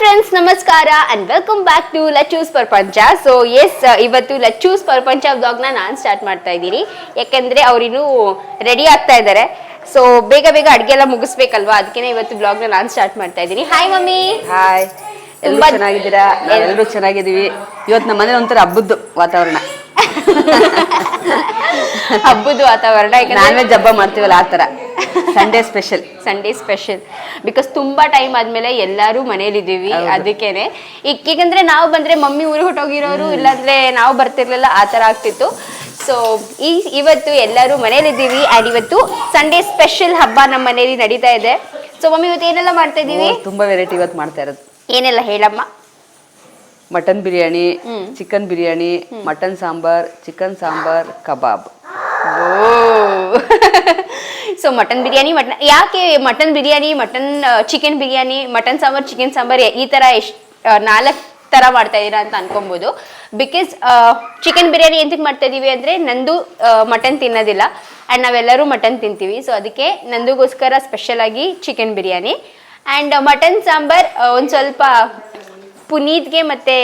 Friends ನಮಸ್ಕಾರ and welcome back to Lachus ಪ್ರಪಂಚ so yes ಇವತ್ತು ಲಚೂಸ್ ಪ್ರಪಂಚ ಬ್ಲಾಗ್ನ ನಾನು ಸ್ಟಾರ್ಟ್ ಮಾಡ್ತಾ ಇದ್ದೀನಿ. ಯಾಕಂದ್ರೆ ಅವರಿನ್ನೂ ರೆಡಿ ಆಗ್ತಾ ಇದ್ದಾರೆ ಸೊ ಬೇಗ ಬೇಗ ಅಡುಗೆ ಎಲ್ಲ ಮುಗಿಸ್ಬೇಕಲ್ವಾ? ಅದಕ್ಕೆ ಇವತ್ತು ಬ್ಲಾಗ್ನ ನಾನು ಸ್ಟಾರ್ಟ್ ಮಾಡ್ತಾ ಇದ್ದೀನಿ. Hi mummy. ಹಾಯ್ ಎಲ್ಲರೂ ಚೆನ್ನಾಗಿದ್ದೀರಾ? ಎಲ್ಲರೂ ಚೆನ್ನಾಗಿದ್ದೀವಿ. ಇವತ್ತು ನಮ್ಮ ಮನೇಲಿ ಒಂಥರ ಹಬ್ಬದ್ದು ವಾತಾವರಣ. ಹಬ್ಬದ ವಾತಾವರಣ ನಾನ್ ಯಾಕಂದ್ರೆ ವೆಜ್ ಹಬ್ಬ ಮಾಡ್ತೀವಲ್ಲ ಆ ತರ Sunday special Sunday special because ತುಂಬಾ ಟೈಮ್ ಆದ್ಮೇಲೆ ಎಲ್ಲರೂ ಮನೇಲಿದ್ದೀವಿ ಇದ್ದೀವಿ ಅದಕ್ಕೇನೆ. ಈಗ ಯಾಕಂದ್ರೆ ನಾವು ಬಂದ್ರೆ ಮಮ್ಮಿ ಊರಿಗೆ ಹೊಟ್ಟೋಗಿರೋರು ಇಲ್ಲಾಂದ್ರೆ ನಾವು ಬರ್ತಿರ್ಲಿಲ್ಲ ಆ ತರ ಆಗ್ತಿತ್ತು. ಸೊ ಈ ಇವತ್ತು ಎಲ್ಲರೂ ಮನೇಲಿದ್ದೀವಿ ಆ್ಯಂಡ್ ಇವತ್ತು ಸಂಡೇ ಸ್ಪೆಷಲ್ ಹಬ್ಬ ನಮ್ಮ ಮನೇಲಿ ನಡೀತಾ ಇದೆ. ಸೊ ಮಮ್ಮಿ ಇವತ್ತು ಏನೆಲ್ಲ ಮಾಡ್ತಾ ಇದೀವಿ ತುಂಬಾ ವೆರೈಟಿ ಇವತ್ತು ಮಾಡ್ತಾ ಇರೋದು. ಏನೆಲ್ಲ ಹೇಳಮ್ಮ? Mutton biryani chicken biryani mutton sambar chicken sambar kebab. So mutton biryani mutton ಯಾಕೆ mutton biryani mutton chicken biryani mutton sambar chicken sambar ಈ ತರ ಎಷ್ಟು ನಾಲ್ಕು ತರ ಮಾಡ್ತಾ ಇದೀರಾ ಅಂತ ಅನ್ಕೊಬಹುದು ಬಿಕಾಸ್ ಚಿಕನ್ ಬಿರಿಯಾನಿ ಎಂತಕ್ಕೆ ಮಾಡ್ತಾ ಇದೀವಿ ಅಂದ್ರೆ ನಂದು ಮಟನ್ ತಿನ್ನೋದಿಲ್ಲ. ಅಂಡ್ ನಾವೆಲ್ಲರೂ ಮಟನ್ ತಿಂತೀವಿ. ಸೊ ಅದಕ್ಕೆ ನಂದುಗೋಸ್ಕರ ಸ್ಪೆಷಲ್ ಆಗಿ chicken biryani. And mutton sambar ಒಂದು ಸ್ವಲ್ಪ ಪುನೀತ್ಗೆ ಮತ್ತೆ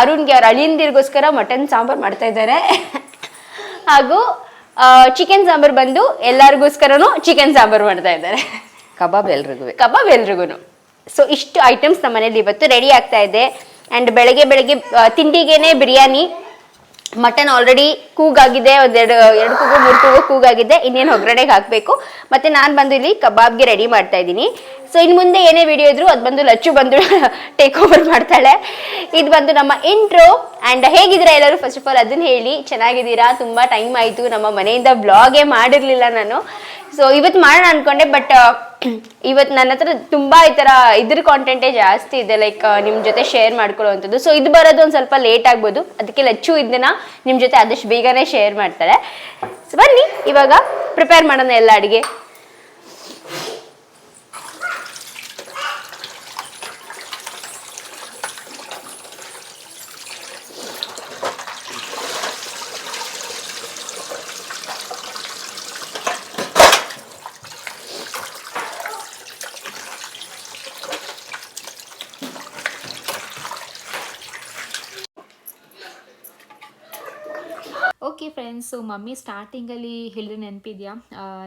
ಅರುಣ್ಗೆ ಅವ್ರ ಅಳಿಂದಿರ್ಗೋಸ್ಕರ ಮಟನ್ ಸಾಂಬಾರ್ ಮಾಡ್ತಾ ಇದ್ದಾರೆ. ಹಾಗೂ ಚಿಕನ್ ಸಾಂಬಾರ್ ಬಂದು ಎಲ್ಲರಿಗೋಸ್ಕರನು ಚಿಕನ್ ಸಾಂಬಾರ್ ಮಾಡ್ತಾ ಇದ್ದಾರೆ. ಕಬಾಬ್ ಎಲ್ರಿಗೂ. ಕಬಾಬ್ ಎಲ್ರಿಗೂ ಸೊ ಇಷ್ಟು ಐಟಮ್ಸ್ ನಮ್ಮ ಮನೇಲಿ ಇವತ್ತು ರೆಡಿ ಆಗ್ತಾ ಇದೆ. ಅಂಡ್ ಬೆಳಗ್ಗೆ ಬೆಳಗ್ಗೆ ತಿಂಡಿಗೆನೆ ಬಿರಿಯಾನಿ ಮಟನ್ ಆಲ್ರೆಡಿ ಕೂಗಾಗಿದೆ ಒಂದೆರಡು ಎರಡು ಕೂಗು, ಮೂರು ಕೂಗು ಕೂಗಾಗಿದೆ, ಇನ್ನೇನು ಒಗ್ಗರಣೆಗೆ ಹಾಕಬೇಕು. ಮತ್ತೆ ನಾನು ಬಂದು ಇಲ್ಲಿ ಕಬಾಬ್ಗೆ ರೆಡಿ ಮಾಡ್ತಾ ಇದ್ದೀನಿ. ಸೊ ಇನ್ನು ಮುಂದೆ ಏನೇ ವಿಡಿಯೋ ಇದ್ರು ಅದು ಬಂದು ಲಚ್ಚು ಬಂದು ಟೇಕ್ ಓವರ್ ಮಾಡ್ತಾಳೆ. ಇದು ಬಂದು ನಮ್ಮ ಇಂಟ್ರೋ ಆ್ಯಂಡ್ ಹೇಗಿದ್ದೀರಾ ಎಲ್ಲರೂ? ಫಸ್ಟ್ ಆಫ್ ಆಲ್ ಅದನ್ನ ಹೇಳಿ. ಚೆನ್ನಾಗಿದ್ದೀರಾ? ತುಂಬ ಟೈಮ್ ಆಯಿತು. ನಮ್ಮ ಮನೆಯಿಂದ ಬ್ಲಾಗೇ ಮಾಡಿರಲಿಲ್ಲ ನಾನು. ಸೊ ಇವತ್ತು ಮಾಡೋಣ ಅನ್ಕೊಂಡೆ ಬಟ್ ಇವತ್ತು ನನ್ನ ಹತ್ರ ತುಂಬಾ ಈ ತರ ಇದ್ರ ಕಾಂಟೆಂಟೇ ಜಾಸ್ತಿ ಇದೆ ಲೈಕ್ ನಿಮ್ ಜೊತೆ ಶೇರ್ ಮಾಡ್ಕೊಳ್ಳುವಂಥದ್ದು. ಸೊ ಇದು ಬರೋದು ಒಂದ್ ಸ್ವಲ್ಪ ಲೇಟ್ ಆಗ್ಬೋದು. ಅದಕ್ಕೆ ಲಚ್ಚು ಇದನ್ನ ನಿಮ್ ಜೊತೆ ಆದಷ್ಟು ಬೇಗನೆ ಶೇರ್ ಮಾಡ್ತಾರೆ. ಬನ್ನಿ, ಇವಾಗ ಪ್ರಿಪೇರ್ ಮಾಡೋಣ ಎಲ್ಲ ಅಡಿಗೆ. ಓಕೆ ಫ್ರೆಂಡ್ಸ್ ಮಮ್ಮಿ ಸ್ಟಾರ್ಟಿಂಗಲ್ಲಿ ಹೇಳಿದ್ರೆ ನೆನಪಿದೆಯಾ?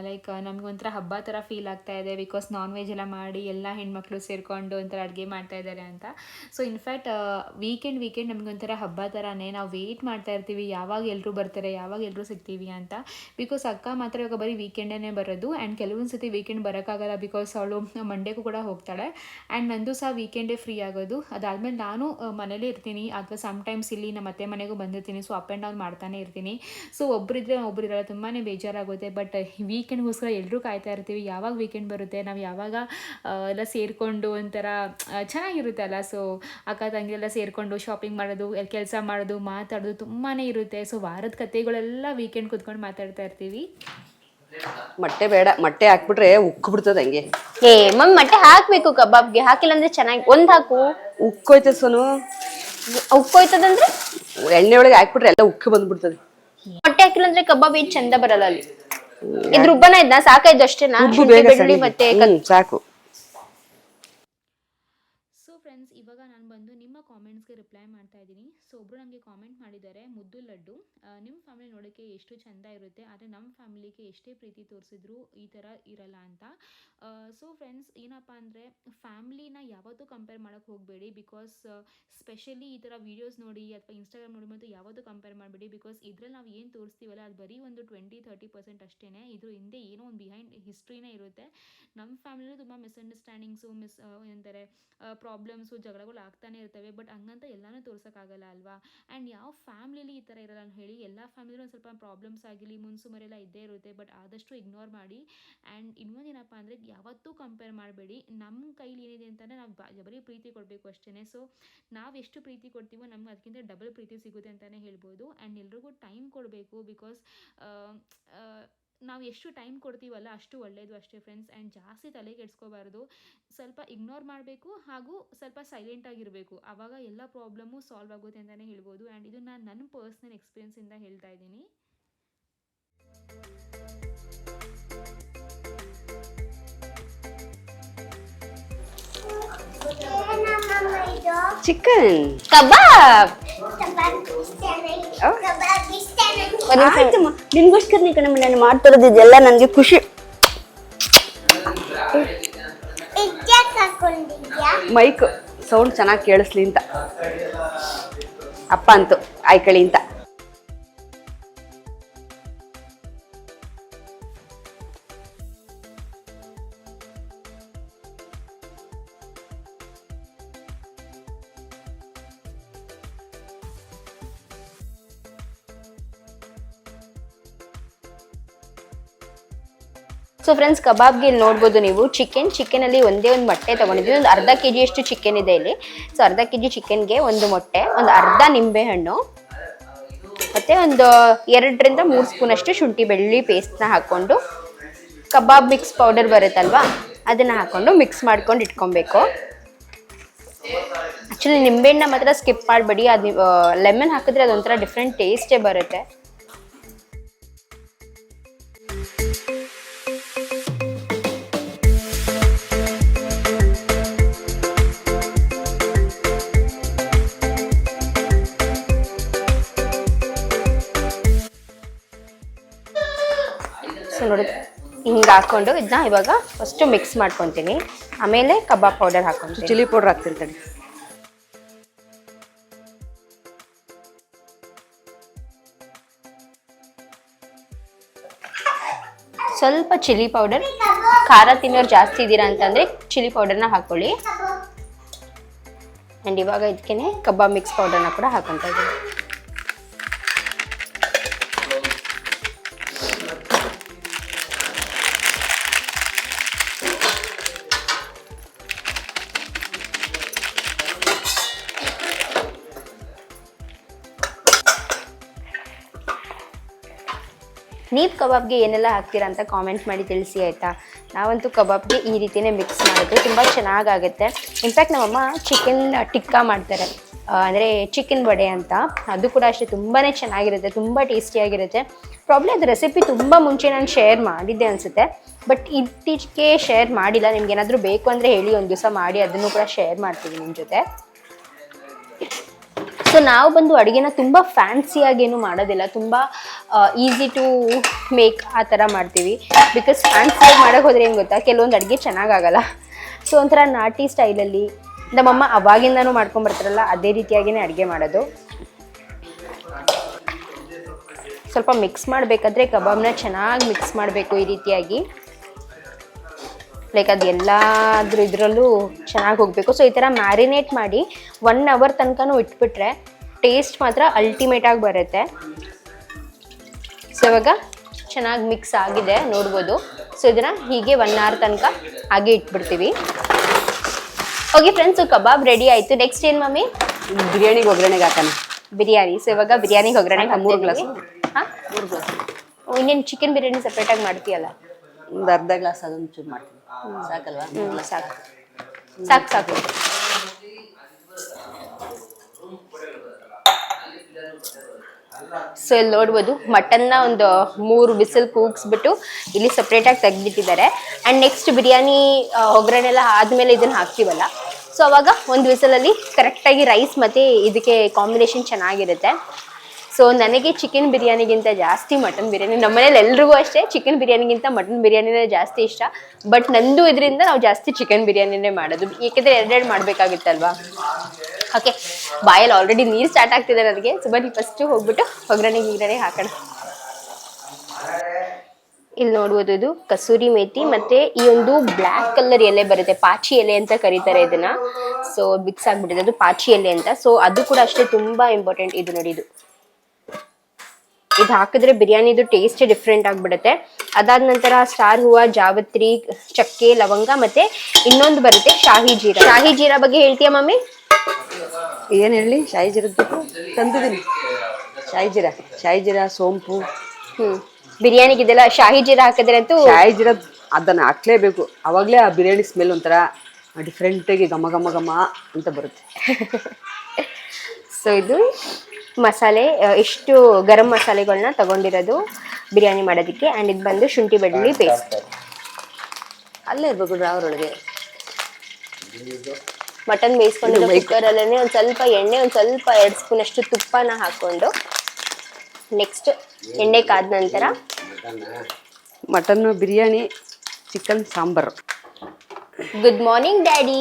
ಲೈಕ್ ನಮಗೊಂಥರ ಹಬ್ಬ ಥರ ಫೀಲ್ ಆಗ್ತಾ ಇದೆ ಬಿಕಾಸ್ ನಾನ್ ವೆಜ್ ಎಲ್ಲ ಮಾಡಿ ಎಲ್ಲ ಹೆಣ್ಮಕ್ಳು ಸೇರಿಕೊಂಡು ಒಂಥರ ಅಡುಗೆ ಮಾಡ್ತಾ ಇದ್ದಾರೆ ಅಂತ. So in fact weekend weekend ನಮಗೊಂಥರ ಹಬ್ಬ ಥರನೇ ನಾವು ವೆಯ್ಟ್ ಮಾಡ್ತಾ ಇರ್ತೀವಿ. ಯಾವಾಗ ಎಲ್ಲರೂ ಬರ್ತಾರೆ, ಯಾವಾಗ ಎಲ್ಲರೂ ಸಿಗ್ತೀವಿ ಅಂತ. ಬಿಕಾಸ್ ಅಕ್ಕ ಮಾತ್ರ ಇವಾಗ ಬರೀ ವೀಕೆಂಡೇ ಬರೋದು ಆ್ಯಂಡ್ ಕೆಲವೊಂದು ಸತಿ ವೀಕೆಂಡ್ ಬರೋಕ್ಕಾಗಲ್ಲ ಬಿಕಾಸ್ ಅವಳು ಮಂಡೇಗೂ ಕೂಡ ಹೋಗ್ತಾಳೆ. ಆ್ಯಂಡ್ ನಂದು ಸಹ ವೀಕೆಂಡೇ ಫ್ರೀ ಆಗೋದು. ಅದಾದಮೇಲೆ ನಾನು ಮನೇಲೇ ಇರ್ತೀನಿ. ಅಥವಾ ಸಮ್ಟೈಮ್ಸ್ ಇಲ್ಲಿ ನಮ್ಮ ಅತ್ತೆ ಮನೆಗೂ ಬಂದಿರ್ತೀನಿ. ಸೊ ಅಪ್ ಆ್ಯಂಡ್ ಡೌನ್ ಮಾಡ್ತಾನೆ ಇರ್ತೀನಿ. ಸೊ ಒಬ್ಬರಿದ್ರೆ ಒಬ್ಬರಿರಲ್ಲ ತುಂಬಾ ಬೇಜಾರಾಗುತ್ತೆ. ಬಟ್ ವೀಕೆಂಡ್ಗೋಸ್ಕರ ಎಲ್ಲರೂ ಕಾಯ್ತಾ ಇರ್ತೀವಿ. ಯಾವಾಗ ವೀಕೆಂಡ್ ಬರುತ್ತೆ? ನಾವು ಯಾವಾಗ ಆ, ಎಲ್ಲ ಸೇರಿಕೊಂಡು ಒಂಥರ ಚೆನ್ನಾಗಿರುತ್ತೆ ಅಲ್ಲ? ಸೊ ಅಕ್ಕ ತಂಗಿರೆಲ್ಲ ಸೇರಿಕೊಂಡು ಶಾಪಿಂಗ್ ಮಾಡೋದು ಕೆಲಸ ಮಾಡೋದು ಮಾತಾಡೋದು ತುಂಬಾ ಇರುತ್ತೆ. ಸೊ ವಾರದ ಕಥೆಗಳೆಲ್ಲ ವೀಕೆಂಡ್ ಕುತ್ಕೊಂಡು ಮಾತಾಡ್ತಾ ಇರ್ತೀವಿ. ಮೊಟ್ಟೆ ಬೇಡ. ಮೊಟ್ಟೆ ಹಾಕ್ಬಿಟ್ರೆ ಉಕ್ಕು ಬಿಡ್ತದೆ ಹಂಗೆ. ಏ ಮಮ್ಮಿ ಮೊಟ್ಟೆ ಹಾಕ್ಬೇಕು ಕಬಾಬ್ಗೆ. ಹಾಕಿಲ್ಲ ಅಂದ್ರೆ ಚೆನ್ನಾಗಿ ಒಂದ್ ಹಾಕು. ಉಕ್ಕೋಯ್ತದೆ ಸೋನು. ಉಕ್ಕೋಯ್ತದಂದ್ರೆ ಎಣ್ಣೆ ಒಳಗೆ ಹಾಕ್ಬಿಟ್ರೆ ಎಲ್ಲ ಉಕ್ಕಿ ಬಂದ್ಬಿಡ್ತದೆ. ಮೊಟ್ಟೆ ಹಾಕಿಲ್ಲ ಅಂದ್ರೆ ಕಬಾಬ್ ಏನ್ ಚಂದ ಬರಲ್ಲ ಅಲ್ಲಿ. ಇದ್ರ ರುಬ್ಬನ ಇದ್ನ ಸಾಕಾಯ್ತು ಅಷ್ಟೇನಾ? ಉಬ್ಬು ಶುಂಠಿ ಬೆಳ್ಳುಳ್ಳಿ ಮತ್ತೆ ಹ್ಮ್ ಸಾಕು ಸೊ ಫ್ರೆಂಡ್ಸ್ ಇವಾಗ ನಾನು ಬಂದು ನಿಮ್ಮ ಕಾಮೆಂಟ್ಸ್ಗೆ ರಿಪ್ಲೈ ಮಾಡ್ತಾ ಇದ್ದೀನಿ ಸೊ ಒಬ್ಬರು ನನಗೆ ಕಾಮೆಂಟ್ ಮಾಡಿದ್ದಾರೆ, ಮುದ್ದು ಲಡ್ಡು. ನಿಮ್ಮ ಫ್ಯಾಮಿಲಿ ನೋಡೋಕ್ಕೆ ಎಷ್ಟು ಚೆಂದ ಇರುತ್ತೆ, ಆದರೆ ನಮ್ಮ ಫ್ಯಾಮಿಲಿಗೆ ಎಷ್ಟೇ ಪ್ರೀತಿ ತೋರಿಸಿದ್ರು ಈ ಥರ ಇರಲ್ಲ ಅಂತ. ಸೊ ಫ್ರೆಂಡ್ಸ್ ಏನಪ್ಪ ಅಂದರೆ ಫ್ಯಾಮ್ಲಿನ ಯಾವತ್ತೂ ಕಂಪೇರ್ ಮಾಡೋಕ್ಕೆ ಹೋಗಬೇಡಿ ಬಿಕಾಸ್ ಸ್ಪೆಷಲಿ ಈ ಥರ ವೀಡಿಯೋಸ್ ನೋಡಿ ಅಥವಾ ಇನ್ಸ್ಟಾಗ್ರಾಮ್ ನೋಡಿ ಮತ್ತು ಯಾವತ್ತೂ ಕಂಪೇರ್ ಮಾಡಬೇಡಿ ಬಿಕಾಸ್ ಇದ್ರಲ್ಲಿ ನಾವು ಏನು ತೋರಿಸ್ತೀವಲ್ಲ, ಅದು ಬರೀ ಒಂದು ಟ್ವೆಂಟಿ ತರ್ಟಿ ಪರ್ಸೆಂಟ್ ಅಷ್ಟೇ ಇದ್ರ ಹಿಂದೆ ಏನೋ ಒಂದು ಬಿಹೈಂಡ್ ಹಿಸ್ಟ್ರಿನೇ ಇರುತ್ತೆ. ನಮ್ಮ ಫ್ಯಾಮಿಲಿಲೂ ತುಂಬ ಮಿಸ್ಅಂಡರ್ಸ್ಟ್ಯಾಂಡಿಂಗ್ಸು ಮಿಸ್ ಏನಂತಾರೆ ಪ್ರಾಬ್ಲಮ್ಸು ಜಗಳಗಳು ಆಗ್ತಾನೆ ಇರ್ತವೆ ಬಟ್ ಹಂಗಂತ ಎಲ್ಲನೂ ತೋರ್ಸೋಕ್ಕಾಗಲ್ಲ ಅಲ್ವಾ? ಆ್ಯಂಡ್ ಯಾವ ಫ್ಯಾಮ್ಲಿಲಿ ಈ ಥರ ಇರಲ್ಲ ಹೇಳಿ ಎಲ್ಲ ಫ್ಯಾಮಿಲಿಲೂ ಒಂದು ಸ್ವಲ್ಪ ಪ್ರಾಬ್ಲಮ್ಸ್ ಆಗಿರಲಿ ಮುನ್ಸು ಮರೆಲ್ಲ ಇದ್ದೇ ಇರುತ್ತೆ ಬಟ್ ಆದಷ್ಟು ಇಗ್ನೋರ್ ಮಾಡಿ. ಆ್ಯಂಡ್ ಇನ್ನೊಂದೇನಪ್ಪ ಅಂದರೆ ಯಾವತ್ತೂ ಕಂಪೇರ್ ಮಾಡಬೇಡಿ. ನಮ್ಮ ಕೈಲಿ ಏನಿದೆ ಅಂತಲೇ ನಾವು ಬರೀ ಪ್ರೀತಿ ಕೊಡಬೇಕು ಅಷ್ಟೇ ಸೊ ನಾವು ಎಷ್ಟು ಪ್ರೀತಿ ಕೊಡ್ತೀವೋ ನಮ್ಗೆ ಅದಕ್ಕಿಂತ ಡಬಲ್ ಪ್ರೀತಿ ಸಿಗುತ್ತೆ ಅಂತಲೇ ಹೇಳ್ಬೋದು. ಆ್ಯಂಡ್ ಎಲ್ರಿಗೂ ಟೈಮ್ ಕೊಡಬೇಕು ಬಿಕಾಸ್ ನಾವು ಎಷ್ಟು ಟೈಮ್ ಕೊಡ್ತೀವಲ್ಲ ಅಷ್ಟು ಒಳ್ಳೆಯದು ಅಷ್ಟೇ ಫ್ರೆಂಡ್ಸ್ ಆ್ಯಂಡ್ ಜಾಸ್ತಿ ತಲೆ ಕೆಡ್ಸ್ಕೋಬಾರ್ದು. ಸ್ವಲ್ಪ ಇಗ್ನೋರ್ ಮಾಡಬೇಕು ಹಾಗೂ ಸ್ವಲ್ಪ ಸೈಲೆಂಟ್ ಆಗಿರಬೇಕು. ಆವಾಗ ಎಲ್ಲ ಪ್ರಾಬ್ಲಮ್ಮು ಸಾಲ್ವ್ ಆಗುತ್ತೆ ಅಂತಲೇ ಹೇಳ್ಬೋದು. ಆ್ಯಂಡ್ ಇದು ನಾನು ನನ್ನ ಪರ್ಸ್ನಲ್ ಎಕ್ಸ್ಪೀರಿಯನ್ಸಿಂದ ಹೇಳ್ತಾ ಇದ್ದೀನಿ. ಚಿಕನ್. ಕಬಾಬ್. ನಿನ್ಗೋಸ್ಕರ ನೀ ಕಣಮ್ಮ ನಾನು ಮಾಡ್ತಿರೋದು ಇದೆಲ್ಲ ನನಗೆ ಖುಷಿ. ಮೈಕ್ ಸೌಂಡ್ ಚೆನ್ನಾಗಿ ಕೇಳಿಸ್ಲಿ ಅಂತ. ಅಪ್ಪ ಅಂತು ಆಯ್ಕಳಿ ಅಂತ. ಸೊ ಫ್ರೆಂಡ್ಸ್ ಕಬಾಬ್ಗೆ ಇಲ್ಲಿ ನೋಡ್ಬೋದು ನೀವು. ಚಿಕನ್ ಅಲ್ಲಿ ಒಂದೇ ಒಂದು ಮೊಟ್ಟೆ ತಗೊಂಡಿದ್ವಿ. ಒಂದು ಅರ್ಧ ಕೆ ಅಷ್ಟು ಚಿಕನ್ ಇದೆ ಇಲ್ಲಿ. ಸೊ ಅರ್ಧ ಕೆ ಜಿ ಚಿಕನ್ಗೆ ಒಂದು ಮೊಟ್ಟೆ, ಒಂದು ಅರ್ಧ ನಿಂಬೆ ಹಣ್ಣು ಮತ್ತೆ ಒಂದು ಎರಡರಿಂದ ಮೂರು ಸ್ಪೂನ್ ಅಷ್ಟು ಶುಂಠಿ ಬೆಳ್ಳಿ ಪೇಸ್ಟ್ನ ಹಾಕ್ಕೊಂಡು ಕಬಾಬ್ ಮಿಕ್ಸ್ ಪೌಡರ್ ಬರುತ್ತಲ್ವಾ, ಅದನ್ನ ಹಾಕ್ಕೊಂಡು ಮಿಕ್ಸ್ ಮಾಡ್ಕೊಂಡು ಇಟ್ಕೊಬೇಕು. ಆಕ್ಚುಲಿ ನಿಂಬೆಹಣ್ಣ ಮಾತ್ರ ಸ್ಕಿಪ್ ಮಾಡಬೇಡಿ. ಅದು ಲೆಮನ್ ಹಾಕಿದ್ರೆ ಅದೊಂಥರ ಡಿಫ್ರೆಂಟ್ ಟೇಸ್ಟೇ ಬರುತ್ತೆ. ಹಿಂಗೆ ಹಾಕೊಂಡು ಇದನ್ನ ಇವಾಗ ಫಸ್ಟು ಮಿಕ್ಸ್ ಮಾಡ್ಕೊತೀನಿ. ಆಮೇಲೆ ಕಬಾಬ್ ಪೌಡರ್ ಹಾಕೊಂಡು ಚಿಲ್ಲಿ ಪೌಡರ್ ಹಾಕ್ತೀನಿ ತಡಿ. ಸ್ವಲ್ಪ ಚಿಲ್ಲಿ ಪೌಡರ್ ಖಾರ ತಿನ್ನೋರು ಜಾಸ್ತಿ ಇದ್ದೀರಾ ಅಂತಂದರೆ ಚಿಲ್ಲಿ ಪೌಡರ್ನ ಹಾಕೊಳ್ಳಿ. ಆ್ಯಂಡ್ ಇವಾಗ ಇದಕ್ಕೇ ಕಬಾಬ್ ಮಿಕ್ಸ್ ಪೌಡರ್ನ ಕೂಡ ಹಾಕೊತಾ ಇದ್ದೀನಿ. ನೀವು ಕಬಾಬ್ಗೆ ಏನೆಲ್ಲ ಹಾಕ್ತೀರಾ ಅಂತ ಕಾಮೆಂಟ್ ಮಾಡಿ ತಿಳಿಸಿ ಆಯಿತಾ? ನಾವಂತೂ ಕಬಾಬ್ಗೆ ಈ ರೀತಿಯೇ ಮಿಕ್ಸ್ ಮಾಡಿದ್ರು ತುಂಬ ಚೆನ್ನಾಗಾಗುತ್ತೆ. ಇನ್ಫ್ಯಾಕ್ಟ್ ನಮ್ಮಮ್ಮ ಚಿಕನ್ ಟಿಕ್ಕಾ ಮಾಡ್ತಾರೆ. ಅಂದರೆ ಚಿಕನ್ ವಡೆ ಅಂತ. ಅದು ಕೂಡ ಅಷ್ಟೇ ತುಂಬಾ ಚೆನ್ನಾಗಿರುತ್ತೆ, ತುಂಬ ಟೇಸ್ಟಿಯಾಗಿರುತ್ತೆ ಪ್ರಾಬ್ಲಮ್ ಅದು ರೆಸಿಪಿ ತುಂಬ ಮುಂಚೆ ನಾನು ಶೇರ್ ಮಾಡಿದ್ದೆ ಅನಿಸುತ್ತೆ. ಬಟ್ ಇತ್ತೀಚೆಗೆ ಶೇರ್ ಮಾಡಿಲ್ಲ. ನಿಮ್ಗೆ ಏನಾದರೂ ಬೇಕು ಅಂದರೆ ಹೇಳಿ, ಒಂದು ದಿವಸ ಮಾಡಿ, ಅದನ್ನು ಕೂಡ ಶೇರ್ ಮಾಡ್ತೀವಿ ನಿಮ್ಮ ಜೊತೆ. ಸೊ ನಾವು ಬಂದು ಅಡುಗೆನ ತುಂಬ ಫ್ಯಾನ್ಸಿಯಾಗೇನು ಮಾಡೋದಿಲ್ಲ. ತುಂಬ ಈಸಿ ಟು ಮೇಕ್ ಆ ಥರ ಮಾಡ್ತೀವಿ. ಬಿಕಾಸ್ ಫ್ಯಾನ್ಸಿಯಾಗಿ ಮಾಡೋಕೆ ಹೋದರೆ ಏನು ಗೊತ್ತಾ? ಕೆಲವೊಂದು ಅಡುಗೆ ಚೆನ್ನಾಗಾಗಲ್ಲ ಸೊ ಒಂಥರ ನಾಟಿ ಸ್ಟೈಲಲ್ಲಿ ನಮ್ಮಮ್ಮ ಅವಾಗಿಂದನೂ ಮಾಡ್ಕೊಂಬರ್ತಾರಲ್ಲ ಅದೇ ರೀತಿಯಾಗಿಯೇ ಅಡುಗೆ ಮಾಡೋದು. ಸ್ವಲ್ಪ ಮಿಕ್ಸ್ ಮಾಡಬೇಕಾದ್ರೆ ಕಬಾಬ್ನ ಚೆನ್ನಾಗಿ ಮಿಕ್ಸ್ ಮಾಡಬೇಕು ಈ ರೀತಿಯಾಗಿ. ಲೈಕ್ ಅದು ಎಲ್ಲಾದ್ರ ಇದರಲ್ಲೂ ಚೆನ್ನಾಗಿ ಹೋಗಬೇಕು. ಸೊ ಈ ಥರ ಮ್ಯಾರಿನೇಟ್ ಮಾಡಿ ಒನ್ ಅವರ್ ತನಕನೂ ಇಟ್ಬಿಟ್ರೆ ಟೇಸ್ಟ್ ಮಾತ್ರ ಅಲ್ಟಿಮೇಟಾಗಿ ಬರುತ್ತೆ. ಸೊ ಇವಾಗ ಚೆನ್ನಾಗಿ ಮಿಕ್ಸ್ ಆಗಿದೆ ನೋಡ್ಬೋದು. ಸೊ ಇದನ್ನು ಹೀಗೆ ಒನ್ ಅವರ್ ತನಕ ಹಾಗೆ ಇಟ್ಬಿಡ್ತೀವಿ. ಓಕೆ ಫ್ರೆಂಡ್ಸು ಕಬಾಬ್ ರೆಡಿ ಆಯಿತು. ನೆಕ್ಸ್ಟ್ ಏನು ಮಮ್ಮಿ? ಬಿರಿಯಾನಿಗೆ ಒಗ್ಗರಣೆಗೆ ಹಾಕೋಣ. ಬಿರಿಯಾನಿ. ಸೊ ಇವಾಗ ಬಿರಿಯಾನಿಗೆ ಒಗ್ಗರಣೆಗೆ ಮೂರು ಗ್ಲಾಸ್ ಹಾಂ? ಮೂರು ಗ್ಲಾಸ್ ಇನ್ನೇನು ಚಿಕನ್ ಬಿರಿಯಾನಿ ಸಪ್ರೇಟಾಗಿ ಮಾಡ್ತೀಯಲ್ಲ? ಒಂದು ಅರ್ಧ ಗ್ಲಾಸ್ ಅದೊಂದು ಚೂರು ಮಾಡ್ತೀನಿ. ಸಾಕಲ್ವಾ? ಹ್ಞೂ ಸಾಕು. ಸಾಕು ಸಾಕು. ಸೊ ಇಲ್ಲಿ ನೋಡ್ಬೋದು ಮಟನ್ನ ಒಂದು ಮೂರು ಬಿಸಿಲ್ ಕೂಗ್ಸ್ಬಿಟ್ಟು ಇಲ್ಲಿ ಸಪ್ರೇಟಾಗಿ ತೆಗ್ದಿಟ್ಟಿದ್ದಾರೆ ಆ್ಯಂಡ್ ನೆಕ್ಸ್ಟ್ ಬಿರಿಯಾನಿ ಒಗ್ಗರಣೆ ಎಲ್ಲ ಆದಮೇಲೆ ಇದನ್ನು ಹಾಕ್ತೀವಲ್ಲ. ಸೊ ಅವಾಗ ಒಂದು ವಿಸಲಲ್ಲಿ ಕರೆಕ್ಟಾಗಿ ರೈಸ್ ಮತ್ತು ಇದಕ್ಕೆ ಕಾಂಬಿನೇಷನ್ ಚೆನ್ನಾಗಿರುತ್ತೆ. ಸೊ ನನಗೆ ಚಿಕನ್ ಬಿರಿಯಾನಿಗಿಂತ ಜಾಸ್ತಿ ಮಟನ್ ಬಿರಿಯಾನಿ ನಮ್ಮನೇಲಿ ಎಲ್ರಿಗೂ ಅಷ್ಟೇ ಚಿಕನ್ ಬಿರಿಯಾನಿಗಿಂತ ಮಟನ್ ಬಿರಿಯಾನಿನೇ ಜಾಸ್ತಿ ಇಷ್ಟ. ಬಟ್ ನಂದು ಇದರಿಂದ ನಾವು ಜಾಸ್ತಿ ಚಿಕನ್ ಬಿರಿಯಾನಿನೇ ಮಾಡೋದು. ಏಕೆಂದರೆ ಎರಡೆರಡು ಮಾಡಬೇಕಾಗಿತ್ತಲ್ವಾ? ಓಕೆ ಬಾಯಲ್ಲಿ ಆಲ್ರೆಡಿ ನೀರು ಸ್ಟಾರ್ಟ್ ಆಗ್ತಿದೆ ನನಗೆ. ಸೊ ಬನ್ನಿ ಫಸ್ಟು ಹೋಗ್ಬಿಟ್ಟು ಒಗ್ಗರಣೆ ಗೀರಣೆ ಹಾಕೋಣ. ಇಲ್ಲಿ ನೋಡ್ಬೋದು ಇದು ಕಸೂರಿ ಮೇಥಿ ಮತ್ತೆ ಈ ಒಂದು ಬ್ಲ್ಯಾಕ್ ಕಲರ್ ಎಲೆ ಬರುತ್ತೆ. ಪಾಚಿ ಎಲೆ ಅಂತ ಕರೀತಾರೆ ಇದನ್ನ. ಸೊ ಮಿಕ್ಸ್ ಆಗಿಬಿಟ್ಟಿದೆ. ಅದು ಪಾಚಿ ಎಲೆ ಅಂತ. ಸೊ ಅದು ಕೂಡ ಅಷ್ಟೇ ತುಂಬಾ ಇಂಪಾರ್ಟೆಂಟ್ ಇದು ನೋಡಿ, ಇದು. ಇದು ಹಾಕಿದ್ರೆ ಬಿರಿಯಾನಿದು ಟೇಸ್ಟ್ ಡಿಫ್ರೆಂಟ್ ಆಗಿಬಿಡುತ್ತೆ. ಅದಾದ ನಂತರ ಸ್ಟಾರ್ ಹೂವ ಜಾವತ್ರಿ ಚಕ್ಕೆ ಲವಂಗ ಮತ್ತೆ ಇನ್ನೊಂದು ಬರುತ್ತೆ ಶಾಹಿ ಜೀರಾ. ಶಾಹಿ ಜೀರಾ ಬಗ್ಗೆ ಹೇಳ್ತೀಯಾ ಮಮ್ಮಿ? ಏನ್ ಹೇಳಿ? ಶಾಹಿ ಜೀರದ ಬಿಟ್ಟು ತಂದಿದ್ದೀನಿ. ಶಾಹಿ ಜೀರಾ. ಶಾಹಿ ಜೀರಾ ಸೋಂಪು. ಹ್ಮ್. ಬಿರಿಯಾನಿಗೆ ಇದೆಲ್ಲ ಶಾಹಿ ಜೀರಾ ಹಾಕಿದ್ರೆ ಅಂತೂ ಶಾಹಿ ಜೀರ ಅದನ್ನು ಹಾಕ್ಲೇಬೇಕು. ಅವಾಗಲೇ ಆ ಬಿರಿಯಾನಿ ಸ್ಮೆಲ್ ಒಂಥರ ಡಿಫ್ರೆಂಟಾಗಿ ಘಮ ಘಮ ಘಮ ಅಂತ ಬರುತ್ತೆ. ಸೊ ಇದು ಮಸಾಲೆ ಎಷ್ಟು ಇಷ್ಟು ಗರಂ ಮಸಾಲೆಗಳನ್ನ ತಗೊಂಡಿರೋದು ಬಿರಿಯಾನಿ ಮಾಡೋದಕ್ಕೆ. ಆ್ಯಂಡ್ ಇದು ಬಂದು ಶುಂಠಿ ಬೆಳ್ಳುಳ್ಳಿ ಪೇಸ್ಟ್ ಅಲ್ಲೇ ಇರ್ಬೇಕು ಅವರೊಳಗೆ. ಮಟನ್ ಬೇಯಿಸ್ಕೊಂಡು. ಕುಕ್ಕರಲ್ಲೇ ಒಂದು ಸ್ವಲ್ಪ ಎಣ್ಣೆ ಒಂದು ಸ್ವಲ್ಪ ಎರಡು ಸ್ಪೂನ್ ಅಷ್ಟು ತುಪ್ಪನ ಹಾಕ್ಕೊಂಡು ನೆಕ್ಸ್ಟ್ ಎಣ್ಣೆ ಕಾದ ನಂತರ mutton biryani chicken sambar. Good morning daddy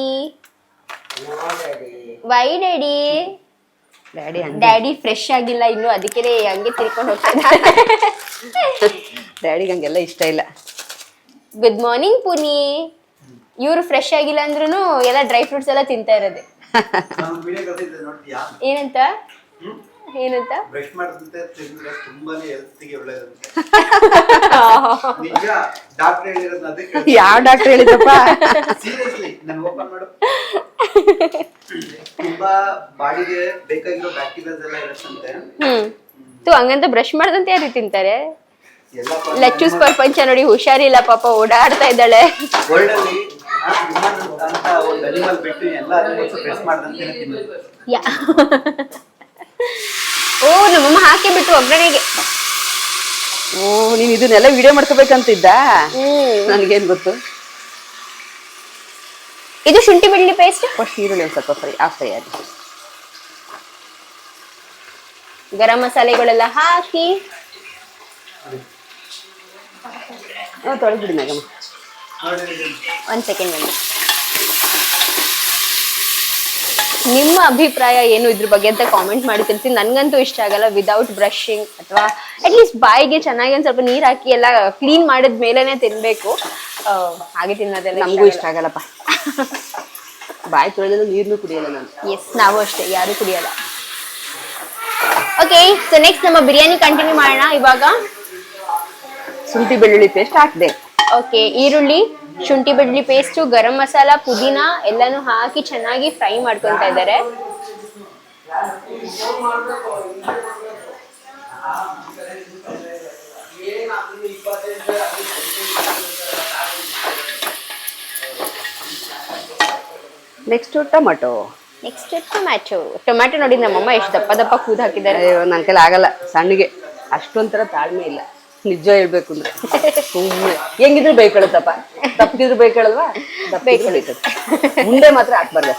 why daddy daddy daddy fresh ಆಗಿಲ್ಲ ಇನ್ನು ಅದಕ್ಕೆ ಹಂಗೆ ತಿರ್ಕೊಂಡು ಹೋಗ್ತಾ ಡ್ಯಾಡಿಗೆ ಹಂಗೆಲ್ಲ ಇಷ್ಟ ಇಲ್ಲ. Good morning Puni. ಇವ್ರು ಫ್ರೆಶ್ ಆಗಿಲ್ಲ ಅಂದ್ರೂ ಎಲ್ಲ ಡ್ರೈ ಫ್ರೂಟ್ಸ್ ಎಲ್ಲ ತಿಂತಾ ಇರೋದೆ. ಏನಂತ? ಏನಂತ? ಬ್ರಷ್ ಮಾಡಿದಂತೆ ತಿಂದ್ರೆ ತುಂಬಾನೇ ಹೆಲ್ತ್ಗೆ ಒಳ್ಳೇದಂತೆ. ನಿಜ ಡಾಕ್ಟರ್ ಹೇಳಿರೋದು ಅದಕ್ಕೆ ಯಾವ ಡಾಕ್ಟರ್ ಹೇಳಿದಪ್ಪ ಸೀರಿಯಸ್ಲಿ ನಾನು ಓಪನ್ ಮಾಡು. ತುಂಬಾ ಬಾಡಿಗೆ ಬೇಕಾಗಿರೋ ಬ್ಯಾಕ್ಟೀರಿಯಾಸ್ ಎಲ್ಲ ಇರುತ್ತಂತೆ. ಹ್ಮ್. ತು ಹಂಗಂತ ಬ್ರಷ್ ಮಾಡ್ದಂತೆ ಯಾರು ತಿಂತಾರೆ? ಲಚ್ಚೂಸ್ ಪ್ರಪಂಚ ನೋಡಿ ಹುಷಾರಿಲ್ಲ ಪಾಪ ಓಡಾಡ್ತಾ ಇದ್ದಾಳೆ. ಅಂತ ಒಂದು ಅನಿಮಲ್ ಬಿಟ್ಟು ಎಲ್ಲ ಅನಿಮಲ್ಸ್ ಬ್ರಷ್ ಮಾಡ್ದಂತೆ ತಿನ್ನೋದು. ಯಾ ಓ ನಮ್ಮಮ್ಮ ಹಾಕಿ ಬಿಟ್ಟು ಒಗ್ಗರಣೆಗೆ. ಓ ನೀನ್ ಇದನ್ನೆಲ್ಲ ವಿಡಿಯೋ ಮಾಡ್ಕೋಬೇಕಂತಿದ್ದ? ಹ್ಮ್. ನನ್ಗೇನ್ ಗೊತ್ತು? ಇದು ಶುಂಠಿ ಬೆಳ್ಳಿ ಪೇಸ್ಟ್ ಫಸ್ಟ್ ಈರುಳ್ಳಿ ಒಂದ್ ಸ್ವಲ್ಪ ಫ್ರೈ ಆ ಫ್ರೈ ಆಗಿ. ಗರಂ ಮಸಾಲೆಗಳೆಲ್ಲ ಹಾಕಿ. ತೊಳೆದ್ಬಿಡಿ ಮೇಡಮ್ ಒಂದ್ ಸೆಕೆಂಡ್ ಬನ್ನಿ ನಿಮ್ಮ ಅಭಿಪ್ರಾಯ ಏನು ಇದ್ರ ಬಗ್ಗೆ ಅಂತ ಕಾಮೆಂಟ್ ಮಾಡಿ ತಿಳಿಸಿ. ನನ್ಗಂತೂ ಇಷ್ಟ ಆಗಲ್ಲ ವಿದೌಟ್ ಬ್ರಷಿಂಗ್ ಅಥವಾ ಅಟ್ಲೀಸ್ಟ್ ಬಾಯಿಗೆ ಚೆನ್ನಾಗಿ ಒಂದ್ ಸ್ವಲ್ಪ ನೀರ್ ಹಾಕಿ ಎಲ್ಲ ಕ್ಲೀನ್ ಮಾಡಿದ ಮೇಲೆನೆ ತಿನ್ಬೇಕು. ಆ, ಹಾಗೆ ತಿನ್ನೋದೆಲ್ಲ ನಮಗೂ ಇಷ್ಟ ಆಗಲ್ಲಪ್ಪ. ಬಾಯಿ ತೊಳೆದ್ರೆ ನೀರ್ನು ಕುಡಿಯಲ್ಲ ನಾನು. ಎಸ್ ನಾವು ಅಷ್ಟೇ ಯಾರು ಕುಡಿಯಲ್ಲ. ಓಕೆ ಸೊ ನೆಕ್ಸ್ಟ್ ನಮ್ಮ ಬಿರಿಯಾನಿ ಕಂಟಿನ್ಯೂ ಮಾಡೋಣ ಇವಾಗ. ಶುಂಠಿ ಬೆಳ್ಳುಳ್ಳಿ ಪೇಸ್ಟ್ ಹಾಕ್ದೆ. ಓಕೆ ಈರುಳ್ಳಿ. ಶುಂಠಿ ಬೆಳ್ಳುಳ್ಳಿ ಪೇಸ್ಟು ಗರಂ ಮಸಾಲ ಪುದೀನ ಎಲ್ಲಾನು ಹಾಕಿ ಚೆನ್ನಾಗಿ ಫ್ರೈ ಮಾಡ್ಕೊತಾ ಇದ್ದಾರೆ. Next tomato next tomato tomato ನೋಡಿ ನಮ್ಮಮ್ಮ ಎಷ್ಟು ದಪ್ಪ ದಪ್ಪ ಕೂದ್ ಹಾಕಿದ್ದಾರೆ. ಅಯ್ಯೋ ನನ್ ಕೈಲಿ ಆಗಲ್ಲ ಸಣ್ಣಗೆ. ಅಷ್ಟೊಂಥರ ತಾಳ್ಮೆ ಇಲ್ಲ. ನಿಜ ಹೇಳ್ಬೇಕು ಅಂದ್ರೆ. ಸುಮ್ಮನೆ ಹೆಂಗಿದ್ರು ಬೈಕೊಳ್ಳುತ್ತಪ್ಪ ತಪ್ಪಿದ್ರು ಬೈಕೊಳ್ಳಲ್ವಾ ಬೈಕೊಳುತ್ತೆ ಮುಂದೆ ಮಾತ್ರ ಹಾಕ್ಬಾರ್ದು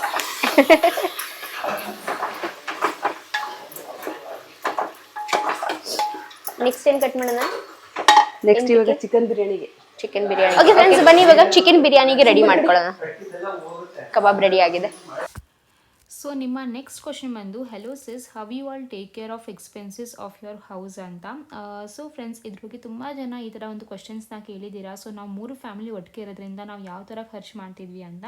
ನೆಕ್ಸ್ಟ್ ಏನ್ ಕಟ್ ಮಾಡೋಣ? ನೆಕ್ಸ್ಟ್ ಇವಾಗ ಚಿಕನ್ ಬಿರಿಯಾನಿಗೆ. ಚಿಕನ್ ಬಿರಿಯಾನಿ. ಓಕೆ ಫ್ರೆಂಡ್ಸ್ ಬನ್ನಿ ಇವಾಗ ಚಿಕನ್ ಬಿರಿಯಾನಿಗೆ ರೆಡಿ ಮಾಡ್ಕೊಳ್ಳೋಣ. ಕಬಾಬ್ ರೆಡಿ ಆಗಿದೆ. ಸೊ ನಿಮ್ಮ ನೆಕ್ಸ್ಟ್ ಕ್ವಶನ್ ಬಂದು hello sis how you all take care of expenses of your house ಅಂತ. ಸೊ ಫ್ರೆಂಡ್ಸ್ ಇದ್ರ ಬಗ್ಗೆ ತುಂಬ ಜನ ಈ ಥರ ಒಂದು ಕ್ವಶನ್ಸ್ನ ಕೇಳಿದ್ದೀರಾ? ಸೊ ನಾವು ಮೂರು ಫ್ಯಾಮಿಲಿ ಒಟ್ಟಿಗೆ ಇರೋದ್ರಿಂದ ನಾವು ಯಾವ ಥರ ಖರ್ಚು ಮಾಡ್ತಿದ್ವಿ ಅಂತ.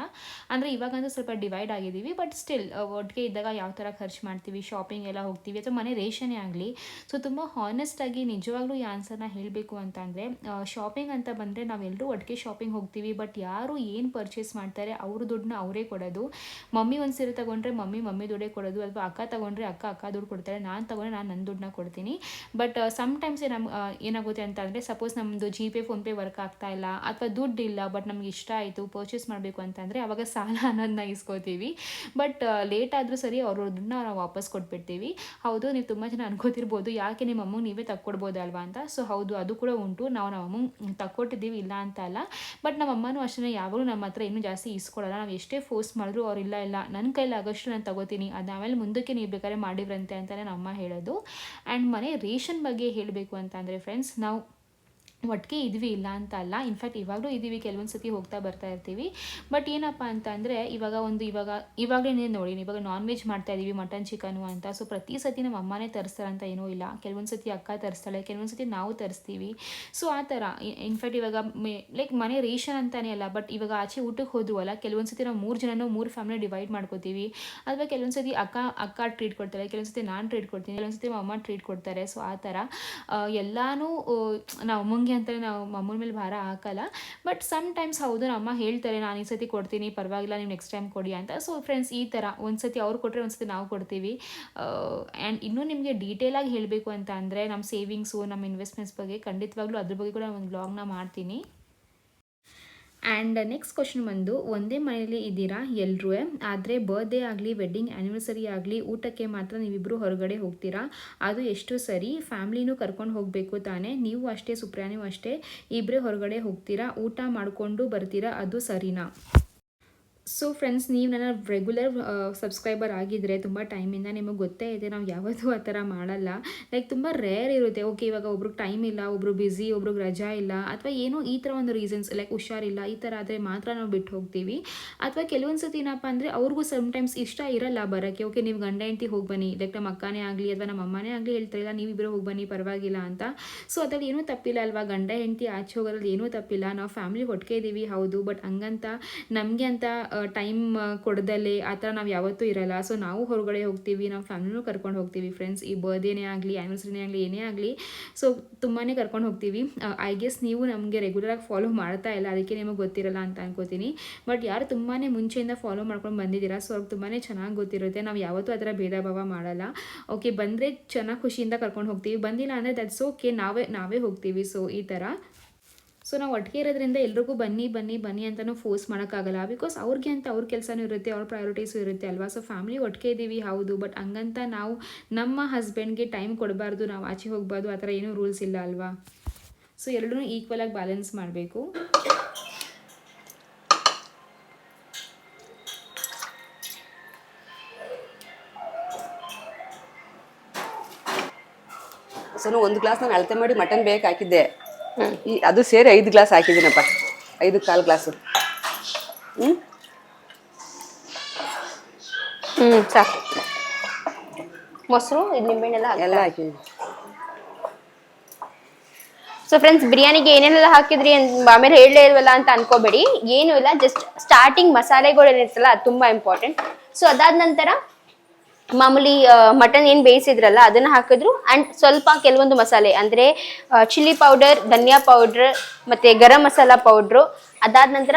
ಅಂದರೆ, ಇವಾಗಂತೂ ಸ್ವಲ್ಪ ಡಿವೈಡ್ ಆಗಿದ್ದೀವಿ ಬಟ್ ಸ್ಟಿಲ್ ಒಟ್ಟಿಗೆ ಇದ್ದಾಗ ಯಾವ ಥರ ಖರ್ಚು ಮಾಡ್ತೀವಿ? ಶಾಪಿಂಗ್ ಎಲ್ಲ ಹೋಗ್ತೀವಿ, ಅಥವಾ ಮನೆ ರೇಷನೇ ಆಗಲಿ. ಸೊ ತುಂಬ ಹಾನೆಸ್ಟಾಗಿ ನಿಜವಾಗ್ಲೂ ಈ ಆನ್ಸರ್ನ ಹೇಳಬೇಕು ಅಂತಂದರೆ ಶಾಪಿಂಗ್ ಅಂತ ಬಂದರೆ ನಾವೆಲ್ಲರೂ ಒಟ್ಟಿಗೆ ಶಾಪಿಂಗ್ ಹೋಗ್ತೀವಿ ಬಟ್ ಯಾರು ಏನು ಪರ್ಚೇಸ್ ಮಾಡ್ತಾರೆ, ಅವ್ರ ದುಡ್ಡನ್ನ ಅವರೇ ಕೊಡೋದು. ಮಮ್ಮಿ ಒಂದು ಸೀರೆ ತಗೊಂಡ್ರೆ ಮಮ್ಮಿ ಮಮ್ಮಿ ದುಡ್ಡೇ ಕೊಡೋದು ಅಥವಾ ಅಕ್ಕ ತಗೊಂಡ್ರೆ ಅಕ್ಕ ಅಕ್ಕ ದುಡ್ಡು ಕೊಡ್ತಾರೆ, ನಾನು ತಗೊಂಡ್ರೆ ನಾನು ನನ್ನ ದುಡ್ಡನ್ನ ಕೊಡ್ತೀನಿ. ಬಟ್ ಸಮ್ಟೈಮ್ಸ್ ನಮ್ಮ ಏನಾಗುತ್ತೆ ಅಂತ ಅಂದರೆ ಸಪೋಸ್ ನಮ್ಮದು ಜಿ ಪೇ ಫೋನ್ಪೇ ವರ್ಕ್ ಆಗ್ತಾ ಇಲ್ಲ ಅಥವಾ ದುಡ್ಡು ಇಲ್ಲ ಬಟ್ ನಮ್ಗೆ ಇಷ್ಟ ಆಯಿತು ಪರ್ಚೇಸ್ ಮಾಡಬೇಕು ಅಂತಂದರೆ ಅವಾಗ ಸಾಲ ಅನ್ನೋದನ್ನ ಇಸ್ಕೋತೀವಿ. ಬಟ್ ಲೇಟ್ ಆದರೂ ಸರಿ ಅವ್ರ ದುಡ್ಡನ್ನ ನಾವು ವಾಪಸ್ ಕೊಟ್ಬಿಡ್ತೀವಿ. ಹೌದು, ನೀವು ತುಂಬ ಜನ ಅನ್ಕೋತಿರ್ಬೋದು, ಯಾಕೆ ನಿಮ್ಮ ಅಮ್ಮಗೆ ನೀವೇ ತಕ್ಕೊಡ್ಬೋದಲ್ವಾ ಅಂತ? ಸೊ ಹೌದು, ಅದು ಕೂಡ ಉಂಟು. ನಾವು ನಮ್ಮ ಅಮ್ಮಂಗೆ ತಕ್ಕೊಟ್ಟಿದ್ದೀವಿ, ಇಲ್ಲ ಅಂತ ಅಲ್ಲ. ಬಟ್ ನಮ್ಮ ಅಮ್ಮನೂ ಅಷ್ಟೇ ಯಾವಾಗಲೂ ನಮ್ಮ ಹತ್ರ ಇನ್ನೂ ಜಾಸ್ತಿ ಇಸ್ಕೊಡಲ್ಲ ನಾವು ಎಷ್ಟೇ ಫೋರ್ಸ್ ಮಾಡಿದ್ರು ಅವ್ರು ಇಲ್ಲ ಇಲ್ಲ. ನನ್ನ ಕೈಲಾಗಷ್ಟು ನಾನು ತಗೋತೀನಿ, ಅದಾದಮೇಲೆ ಮುಂದಕ್ಕೆ ನೀವು ಬೇಕಾದ್ರೆ ಮಾಡಿವ್ರಂತೆ ಅಂತಲೇ ನಮ್ಮ ಹೇಳೋದು. ಆ್ಯಂಡ್ ಮನೆ ರೇಷನ್ ಬಗ್ಗೆ ಹೇಳಬೇಕು ಅಂತ ಅಂದರೆ ಫ್ರೆಂಡ್ಸ್ ನಾವು ಒಟ್ಟಿಗೆ ಇದ್ವಿ ಇಲ್ಲ ಅಂತ ಅಲ್ಲ. ಇನ್ಫ್ಯಾಕ್ಟ್ ಇವಾಗಲೂ ಇದ್ದೀವಿ. ಕೆಲವೊಂದು ಸತಿ ಹೋಗ್ತಾ ಬರ್ತಾ ಇರ್ತೀವಿ. ಬಟ್ ಏನಪ್ಪ ಅಂತ ಅಂದರೆ, ಇವಾಗ ಒಂದು ಇವಾಗ, ಇವಾಗಲೇ ನೋಡಿ ಇವಾಗ ನಾನ್ ವೆಜ್ ಮಾಡ್ತಾ ಇದ್ದೀವಿ ಮಟನ್ ಚಿಕನು ಅಂತ. ಸೊ ಪ್ರತಿ ಸತಿ ನಮ್ಮ ಅಮ್ಮನೇ ತರಿಸ್ತಾರೆ ಅಂತ ಏನೂ ಇಲ್ಲ. ಕೆಲವೊಂದು ಸತಿ ಅಕ್ಕ ತರಿಸ್ತಾಳೆ, ಕೆಲವೊಂದು ಸತಿ ನಾವು ತರಿಸ್ತೀವಿ. ಸೊ ಆ ಥರ. ಇನ್ಫ್ಯಾಕ್ಟ್ ಇವಾಗ ಲೈಕ್ ಮನೆ ರೇಷನ್ ಅಂತಲೇ ಅಲ್ಲ ಬಟ್ ಇವಾಗ ಆಚೆ ಊಟಕ್ಕೆ ಹೋದ್ವು ಅಲ್ಲ ಕೆಲವೊಂದು ಸತಿ ನಾವು ಮೂರು ಜನನೂ ಮೂರು ಫ್ಯಾಮಿಲಿ ಡಿವೈಡ್ ಮಾಡ್ಕೋತೀವಿ. ಅಥವಾ ಕೆಲವೊಂದು ಸತಿ ಅಕ್ಕ ಅಕ್ಕ ಟ್ರೀಟ್ ಕೊಡ್ತಾರೆ, ಕೆಲವೊಂದು ಸತಿ ನಾನು ಟ್ರೀಟ್ ಕೊಡ್ತೀನಿ, ಕೆಲವೊಂದು ಸತಿ ಅಮ್ಮ ಟ್ರೀಟ್ ಕೊಡ್ತಾರೆ. ಸೊ ಆ ಥರ. ಎಲ್ಲಾನು ನಾವು ಅಮ್ಮಂಗೆ ಅಂತಲೇ ನಾವು ಅಮ್ಮನ ಮೇಲೆ ಭಾರ ಹಾಕಲ್ಲ. ಬಟ್ ಸಮ್ ಟೈಮ್ಸ್ ಹೌದು, ನಮ್ಮ ಹೇಳ್ತಾರೆ, ನಾನು ಈ ಸತಿ ಕೊಡ್ತೀನಿ, ಪರವಾಗಿಲ್ಲ, ನೀವು ನೆಕ್ಸ್ಟ್ ಟೈಮ್ ಕೊಡಿ ಅಂತ. ಸೊ ಫ್ರೆಂಡ್ಸ್ ಈ ಥರ ಒಂದು ಸತಿ ಅವ್ರು ಕೊಟ್ಟರೆ ಒಂದು ಸತಿ ನಾವು ಕೊಡ್ತೀವಿ. ಆ್ಯಂಡ್ ಇನ್ನೂ ನಿಮಗೆ ಡೀಟೇಲಾಗಿ ಹೇಳಬೇಕು ಅಂತ ಅಂದರೆ ನಮ್ಮ ಸೇವಿಂಗ್ಸು ನಮ್ಮ ಇನ್ವೆಸ್ಟ್ಮೆಂಟ್ಸ್ ಬಗ್ಗೆ ಖಂಡಿತವಾಗ್ಲೂ ಅದ್ರ ಬಗ್ಗೆ ಕೂಡ ಒಂದು ಬ್ಲಾಗ್ನ ಮಾಡ್ತೀನಿ. ಆ್ಯಂಡ್ ನೆಕ್ಸ್ಟ್ ಕ್ವಶನ್ ಬಂದು, ಒಂದೇ ಮನೆಯಲ್ಲಿ ಇದ್ದೀರಾ? ಎಲ್ಲರೂ ಆದರೆ ಬರ್ಡೇ ಆಗಲಿ ವೆಡ್ಡಿಂಗ್ ಆ್ಯನಿವರ್ಸರಿ ಆಗಲಿ, ಊಟಕ್ಕೆ ಮಾತ್ರ ನೀವಿಬ್ಬರು ಹೊರಗಡೆ ಹೋಗ್ತೀರಾ? ಅದು ಎಷ್ಟು ಸರಿ. ಫ್ಯಾಮ್ಲಿನೂ ಕರ್ಕೊಂಡು ಹೋಗಬೇಕು ತಾನೇ. ನೀವು ಅಷ್ಟೇ ಸುಪ್ರಾಣಿಯೂ ಅಷ್ಟೇ ಇಬ್ಬರೇ ಹೊರಗಡೆ ಹೋಗ್ತೀರಾ? ಊಟ ಮಾಡಿಕೊಂಡು ಬರ್ತೀರಾ? ಅದು ಸರಿನಾ? ಸೊ ಫ್ರೆಂಡ್ಸ್ ನೀವು ನನ್ನ ರೆಗ್ಯುಲರ್ ಸಬ್ಸ್ಕ್ರೈಬರ್ ಆಗಿದ್ದರೆ ತುಂಬ ಟೈಮಿಂದ ನಿಮಗೆ ಗೊತ್ತೇ ಇದೆ, ನಾವು ಯಾವತ್ತೂ ಆ ಥರ ಮಾಡಲ್ಲ. ಲೈಕ್ ತುಂಬ ರೇರ್ ಇರುತ್ತೆ. ಓಕೆ ಇವಾಗ ಒಬ್ರಿಗೆ ಟೈಮ್ ಇಲ್ಲ, ಒಬ್ರು ಬ್ಯುಸಿ ಒಬ್ರಿಗೆ ರಜಾ ಇಲ್ಲ, ಅಥವಾ ಏನೋ ಈ ಥರ ಒಂದು ರೀಸನ್ಸ್ ಲೈಕ್ ಹುಷಾರಿಲ್ಲ ಈ ಥರ ಆದರೆ ಮಾತ್ರ ನಾವು ಬಿಟ್ಟು ಹೋಗ್ತೀವಿ. ಅಥವಾ ಕೆಲವೊಂದು ಸತಿ ಏನಪ್ಪ ಅಂದರೆ ಅವ್ರಿಗೂ ಸಮ್ಟೈಮ್ಸ್ ಇಷ್ಟ ಇರಲ್ಲ ಬರೋಕ್ಕೆ. ಓಕೆ ನೀವು ಗಂಡ, ಹೆಂಡತಿ ಹೋಗಿ ಬನ್ನಿ ಲೈಕ್ ನಮ್ಮ ಅಕ್ಕನೇ ಆಗಲಿ ಅಥವಾ ನಮ್ಮ ಅಮ್ಮನೇ ಆಗಲಿ ಹೇಳ್ತಾರಿಲ್ಲ ನೀವಿಬ್ಬರು ಹೋಗಿ ಬನ್ನಿ, ಪರವಾಗಿಲ್ಲ ಅಂತ. ಸೊ ಅದ್ರಲ್ಲಿ ಏನೂ ತಪ್ಪಿಲ್ಲ ಅಲ್ವಾ? ಗಂಡ, ಹೆಂಡತಿ ಆಚೆ ಹೋಗೋದ್ರಲ್ಲಿ ಏನೂ ತಪ್ಪಿಲ್ಲ. ನಾವು ಫ್ಯಾಮಿಲಿ ಹೊಟ್ಟೆ ಇದ್ದೀವಿ ಹೌದು ಬಟ್ ಹಂಗಂತ ನಮಗೆ ಅಂತ ಟೈಮ್ ಕೊಡದಲ್ಲಿ ಆ ಥರ ನಾವು ಯಾವತ್ತೂ ಇರಲ್ಲ. ಸೊ ನಾವು ಹೊರಗಡೆ ಹೋಗ್ತೀವಿ, ನಾವು ಫ್ಯಾಮಿಲಿನೂ ಕರ್ಕೊಂಡು ಹೋಗ್ತೀವಿ ಫ್ರೆಂಡ್ಸ್ ಈ ಬರ್ಡೇನೇ ಆಗಲಿ ಆ್ಯನಿವರ್ಸರಿನೇ ಆಗಲಿ, ಏನೇ ಆಗಲಿ ಸೊ ತುಂಬಾ ಕರ್ಕೊಂಡು ಹೋಗ್ತೀವಿ. ಐ ಗೆಸ್ ನೀವು ನಮಗೆ ರೆಗ್ಯುಲರಾಗಿ ಫಾಲೋ ಮಾಡ್ತಾ ಇಲ್ಲ, ಅದಕ್ಕೆ ನಿಮಗೆ ಗೊತ್ತಿರಲ್ಲ ಅಂತ ಅನ್ಕೋತೀನಿ. ಬಟ್ ಯಾರು ತುಂಬಾ ಮುಂಚೆಯಿಂದ ಫಾಲೋ ಮಾಡ್ಕೊಂಡು ಬಂದಿದ್ದೀರಾ ಸೊ ಅವ್ರಿಗೆ ತುಂಬಾ ಚೆನ್ನಾಗಿ ಗೊತ್ತಿರುತ್ತೆ. ನಾವು ಯಾವತ್ತೂ ಆ ಥರ ಭೇದ ಭಾವ ಮಾಡಲ್ಲ. ಓಕೆ ಬಂದರೆ ಚೆನ್ನಾಗಿ ಖುಷಿಯಿಂದ ಕರ್ಕೊಂಡು ಹೋಗ್ತೀವಿ. ಬಂದಿಲ್ಲ ಅಂದರೆ ದಟ್ಸ್ ಓಕೆ ನಾವೇ ನಾವೇ ಹೋಗ್ತೀವಿ. ಸೊ ಈ ಥರ. ಸೊ ನಾವು ಒಟ್ಟಿಗೆ ಇರೋದ್ರಿಂದ ಎಲ್ರಿಗೂ ಬನ್ನಿ ಬನ್ನಿ ಬನ್ನಿ ಅಂತಲೂ ಫೋರ್ಸ್ ಮಾಡೋಕ್ಕಾಗಲ್ಲ. ಬಿಕಾಸ್ ಅವ್ರಿಗೆ ಅಂತ ಅವ್ರ ಕೆಲಸನೂ ಇರುತ್ತೆ, ಅವ್ರ ಪ್ರಯಾರಿಟೀಸು ಇರುತ್ತೆ ಅಲ್ವಾ? ಸೊ ಫ್ಯಾಮಿಲಿ ಒಟ್ಟಿಗೆ ಇದ್ದೀವಿ ಹೌದು. ಬಟ್ ಹಂಗಂತ ನಾವು ನಮ್ಮ ಹಸ್ಬೆಂಡ್ಗೆ ಟೈಮ್ ಕೊಡಬಾರ್ದು, ನಾವು ಆಚೆ ಹೋಗಬಾರ್ದು, ಆ ಥರ ಏನೂ ರೂಲ್ಸ್ ಇಲ್ಲ ಅಲ್ವಾ? ಸೊ ಎರಡೂ ಈಕ್ವಲಾಗಿ ಬ್ಯಾಲೆನ್ಸ್ ಮಾಡಬೇಕು. ಸೊ ಒಂದು ಗ್ಲಾಸ್ ನಾನು ಅಳತೆ ಮಾಡಿ ಮಟನ್ ಬೇಕು ಹಾಕಿದ್ದೆ. ಈ ಅದು ಸೇರಿ ಐದು ಗ್ಲಾಸ್ ಹಾಕಿದ್ದೀನಪ್ಪ. ಐದು ಕಾಲು ಗ್ಲಾಸು. ಹ್ಞೂ ಹ್ಞೂ ಸಾಕು. ಮೊಸರು ಇದು ನಿಂಬೆಹಣ್ಣೆಲ್ಲ ಹಾಕ್ತಾರೆ. ಎಲ್ಲ ಹಾಕಿದ್ದೀನಿ. ಸೊ ಫ್ರೆಂಡ್ಸ್ ಬಿರಿಯಾನಿಗೆ ಏನೇನೆಲ್ಲ ಹಾಕಿದ್ರಿ ಆಮೇಲೆ ಹೇಳಲೇ ಇಲ್ವಲ್ಲ ಅಂತ ಅನ್ಕೋಬೇಡಿ. ಏನೂ ಇಲ್ಲ ಜಸ್ಟ್ ಸ್ಟಾರ್ಟಿಂಗ್ ಮಸಾಲೆಗಳು ಏನಿರ್ತಲ್ಲ ಅದು ತುಂಬ ಇಂಪಾರ್ಟೆಂಟ್ ಸೊ ಅದಾದ ನಂತರ ಮಾಮೂಲಿ ಮಟನ್ ಏನು ಬೇಯಿಸಿದ್ರಲ್ಲ ಅದನ್ನ ಹಾಕಿದ್ರು. ಅಂಡ್ ಸ್ವಲ್ಪ ಕೆಲವೊಂದು ಮಸಾಲೆ ಅಂದರೆ ಚಿಲ್ಲಿ ಪೌಡರ್ ಧನಿಯಾ ಪೌಡ್ರ್ ಮತ್ತೆ ಗರಂ ಮಸಾಲ ಪೌಡ್ರು ಅದಾದ ನಂತರ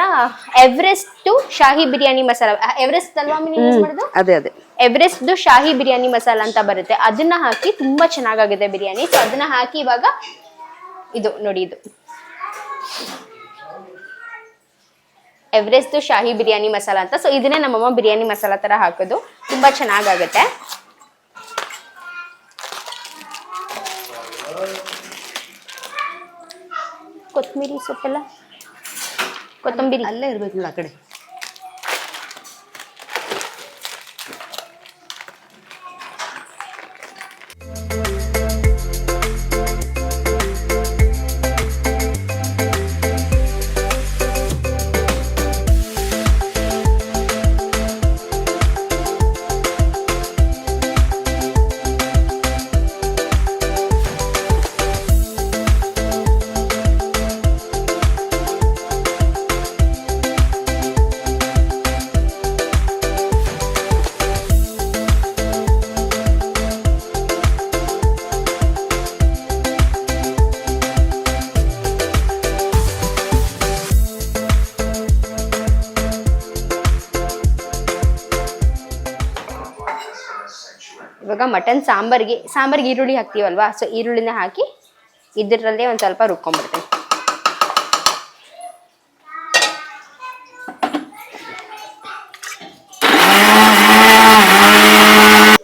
ಎವರೆಸ್ಟ್ ಶಾಹಿ ಬಿರಿಯಾನಿ ಮಸಾಲ. ಎವರೆಸ್ಟ್ ಅಲ್ವಾ ಮಾಡೋದು? ಅದೇ ಅದೇ. ಎವರೆಸ್ಟ್ ಶಾಹಿ ಬಿರಿಯಾನಿ ಮಸಾಲ ಅಂತ ಬರುತ್ತೆ. ಅದನ್ನ ಹಾಕಿ ತುಂಬಾ ಚೆನ್ನಾಗಾಗಿದೆ ಬಿರಿಯಾನಿ. ಸೊ ಅದನ್ನ ಹಾಕಿ ಇವಾಗ ಇದು ನೋಡಿ ಇದು. ಎವರೆಸ್ಟ್ದು ಶಾಹಿ ಬಿರಿಯಾನಿ ಮಸಾಲ ಅಂತ. ಸೊ ಇದನ್ನೇ ನಮ್ಮಮ್ಮ ಬಿರಿಯಾನಿ ಮಸಾಲ ತರ ಹಾಕೋದು. ತುಂಬಾ ಚೆನ್ನಾಗಾಗುತ್ತೆ. ಕೊತ್ತಂಬರಿ ಸೊಪ್ಪೆಲ್ಲ? ಕೊತ್ತಂಬರಿ. ಅಲ್ಲೇ ಇರ್ಬೇಕು ಆ ಕಡೆ. ಮಟನ್ ಸಾಂಬಾರಿಗೆ ಸಾಂಬಾರಿಗೆ ಈರುಳ್ಳಿ ಹಾಕ್ತೀವಲ್ವಾ? ಸೊ ಈರುಳ್ಳಿನ ಹಾಕಿ ಇದರಲ್ಲೇ ಒಂದು ಸ್ವಲ್ಪ ರುಬ್ಕೊಂಡ್ಬಿಡ್ತೀನಿ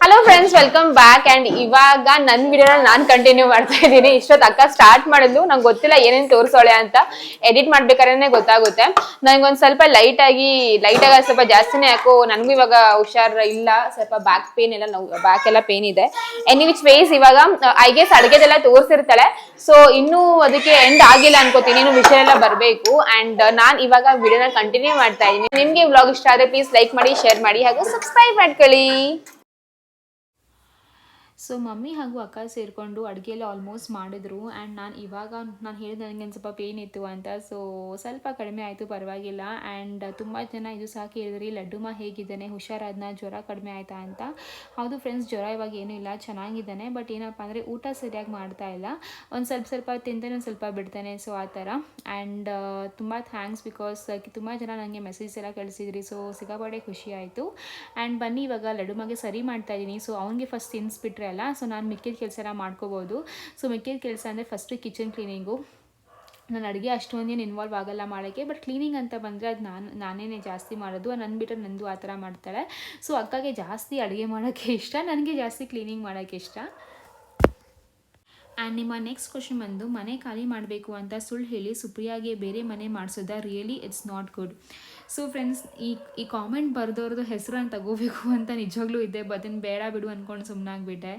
hello friends welcome back and ಇವಾಗ ನನ್ನ ವಿಡಿಯೋನ ನಾನು ಕಂಟಿನ್ಯೂ ಮಾಡ್ತಾ ಇದ್ದೀನಿ. ಇಷ್ಟೊತ್ತು ಅಕ್ಕ ಸ್ಟಾರ್ಟ್ ಮಾಡಿದ್ಲು. ನಂಗೆ ಗೊತ್ತಿಲ್ಲ ಏನೇನು ತೋರಿಸೋಳೆ ಅಂತ. ಎಡಿಟ್ ಮಾಡ್ಬೇಕಾದ್ರೆ ಗೊತ್ತಾಗುತ್ತೆ. ನನಗೊಂದು ಸ್ವಲ್ಪ ಲೈಟ್ ಆಗಿ ಲೈಟ್ ಸ್ವಲ್ಪ ಜಾಸ್ತಿನೇ ಯಾಕೋ ನನಗೂ ಇವಾಗ ಹುಷಾರ್ ಇಲ್ಲ. ಸ್ವಲ್ಪ ಬ್ಯಾಕ್ ಪೇನ್ ಎಲ್ಲ ನೋವು ಬ್ಯಾಕ್ ಎಲ್ಲ ಪೇನ್ ಇದೆ. ಎನಿ ವಿಚ್ ವೇಸ್ ಇವಾಗ ಐ ಗೆಸ್ ಅಡುಗೆದೆಲ್ಲ ತೋರಿಸಿರ್ತಾಳೆ. ಸೊ ಇನ್ನೂ ಅದಕ್ಕೆ ಎಂಡ್ ಆಗಿಲ್ಲ ಅನ್ಕೋತೀನಿ. ಇನ್ನು ವಿಷಯ ಎಲ್ಲ ಬರಬೇಕು. ಅಂಡ್ ನಾನು ಇವಾಗ ವಿಡಿಯೋನ ಕಂಟಿನ್ಯೂ ಮಾಡ್ತಾ ಇದ್ದೀನಿ. ನಿಮಗೆ ವ್ಲಾಗ್ ಇಷ್ಟ ಆದರೆ ಪ್ಲೀಸ್ ಲೈಕ್ ಮಾಡಿ ಶೇರ್ ಮಾಡಿ ಹಾಗೂ ಸಬ್ಸ್ಕ್ರೈಬ್ ಮಾಡ್ಕೊಳ್ಳಿ. ಸೊ ಮಮ್ಮಿ ಹಾಗೂ ಅಕ್ಕ ಸೇರಿಕೊಂಡು ಅಡುಗೆಯಲ್ಲಿ ಆಲ್ಮೋಸ್ಟ್ ಮಾಡಿದ್ರು. ಆ್ಯಂಡ್ ನಾನು ಇವಾಗ ನಾನು ಹೇಳಿದ ನನಗೆ ಒಂದು ಸ್ವಲ್ಪ ಪೇನ್ ಇತ್ತು ಅಂತ. ಸೊ ಸ್ವಲ್ಪ ಕಡಿಮೆ ಆಯಿತು, ಪರವಾಗಿಲ್ಲ. ಆ್ಯಂಡ್ ತುಂಬ ಜನ ಇದು ಸಹ ಕೇಳಿದ್ರಿ ಲಡ್ಡುಮ ಹೇಗಿದ್ದಾನೆ, ಹುಷಾರಾದ್ನ, ಜ್ವರ ಕಡಿಮೆ ಆಯಿತಾ ಅಂತ. ಹೌದು ಫ್ರೆಂಡ್ಸ್ ಜ್ವರ ಇವಾಗ ಏನೂ ಇಲ್ಲ, ಚೆನ್ನಾಗಿದ್ದಾನೆ. ಬಟ್ ಏನಪ್ಪ ಅಂದರೆ ಊಟ ಸರಿಯಾಗಿ ಮಾಡ್ತಾ ಇಲ್ಲ. ಒಂದು ಸ್ವಲ್ಪ ಸ್ವಲ್ಪ ತಿಂತಾನೆ, ಒಂದು ಸ್ವಲ್ಪ ಬಿಡ್ತಾನೆ. ಸೊ ಆ ಥರ. ಆ್ಯಂಡ್ ತುಂಬ ಥ್ಯಾಂಕ್ಸ್ ಬಿಕಾಸ್ ತುಂಬ ಜನ ನನಗೆ ಮೆಸೇಜ್ ಎಲ್ಲ ಕಳಿಸಿದ್ರಿ. ಸೊ ಸಿಕ್ಕಾಪಟ್ಟೆ ಖುಷಿ ಆಯಿತು. ಆ್ಯಂಡ್ ಬನ್ನಿ ಇವಾಗ ಲಡ್ಡುಮಗೆ ಸರಿ ಮಾಡ್ತಾ ಇದ್ದೀನಿ ಸೊ ಅವನಿಗೆ ಫಸ್ಟ್ ತಿನ್ನಿಸ್ಬಿಟ್ರೆ ಅಲ್ಲ. ಸೊ ನಾನು ಮಿಕ್ಕಿದ ಕೆಲಸ ಮಾಡ್ಕೋಬೋದು. ಸೊ ಮಿಕ್ಕಿದ ಕೆಲಸ ಅಂದರೆ ಫಸ್ಟು ಕಿಚನ್ ಕ್ಲೀನಿಂಗು ನಾನು ಅಡುಗೆ ಅಷ್ಟೊಂದೇನು ಇನ್ವಾಲ್ವ್ ಆಗಲ್ಲ ಮಾಡೋಕ್ಕೆ ಬಟ್ ಕ್ಲೀನಿಂಗ್ ಅಂತ ಬಂದರೆ ಅದು ನಾನು, ನಾನೇನೆ ಜಾಸ್ತಿ ಮಾಡೋದು. ನನ್ನ ಬಿಟ್ಟರೆ ನಂದು ಆ ಥರ ಮಾಡ್ತಾಳೆ. ಸೊ ಅಕ್ಕಗೆ ಜಾಸ್ತಿ ಅಡುಗೆ ಮಾಡೋಕ್ಕೆ ಇಷ್ಟ, ನನಗೆ ಜಾಸ್ತಿ ಕ್ಲೀನಿಂಗ್ ಮಾಡೋಕ್ಕೆ ಇಷ್ಟ. ಆ್ಯಂಡ್ ನಿಮ್ಮ ನೆಕ್ಸ್ಟ್ ಕ್ವಶನ್ ಬಂದು, ಮನೆ ಖಾಲಿ ಮಾಡಬೇಕು ಅಂತ ಸುಳ್ಳು ಹೇಳಿ ಸುಪ್ರಿಯಾಗೆ ಬೇರೆ ಮನೆ ಮಾಡಿಸೋದ? Really it's not good so friends ಈ ಈ ಕಾಮೆಂಟ್ ಬರೆದವ್ರದ್ದು ಹೆಸರನ್ನು ತಗೋಬೇಕು ಅಂತ ನಿಜವಾಗ್ಲೂ ಇದ್ದೆ ಬಟ್ ಅದನ್ನು ಬೇಡ ಬಿಡು ಅಂದ್ಕೊಂಡು ಸುಮ್ಮನಾಗ್ಬಿಟ್ಟೆ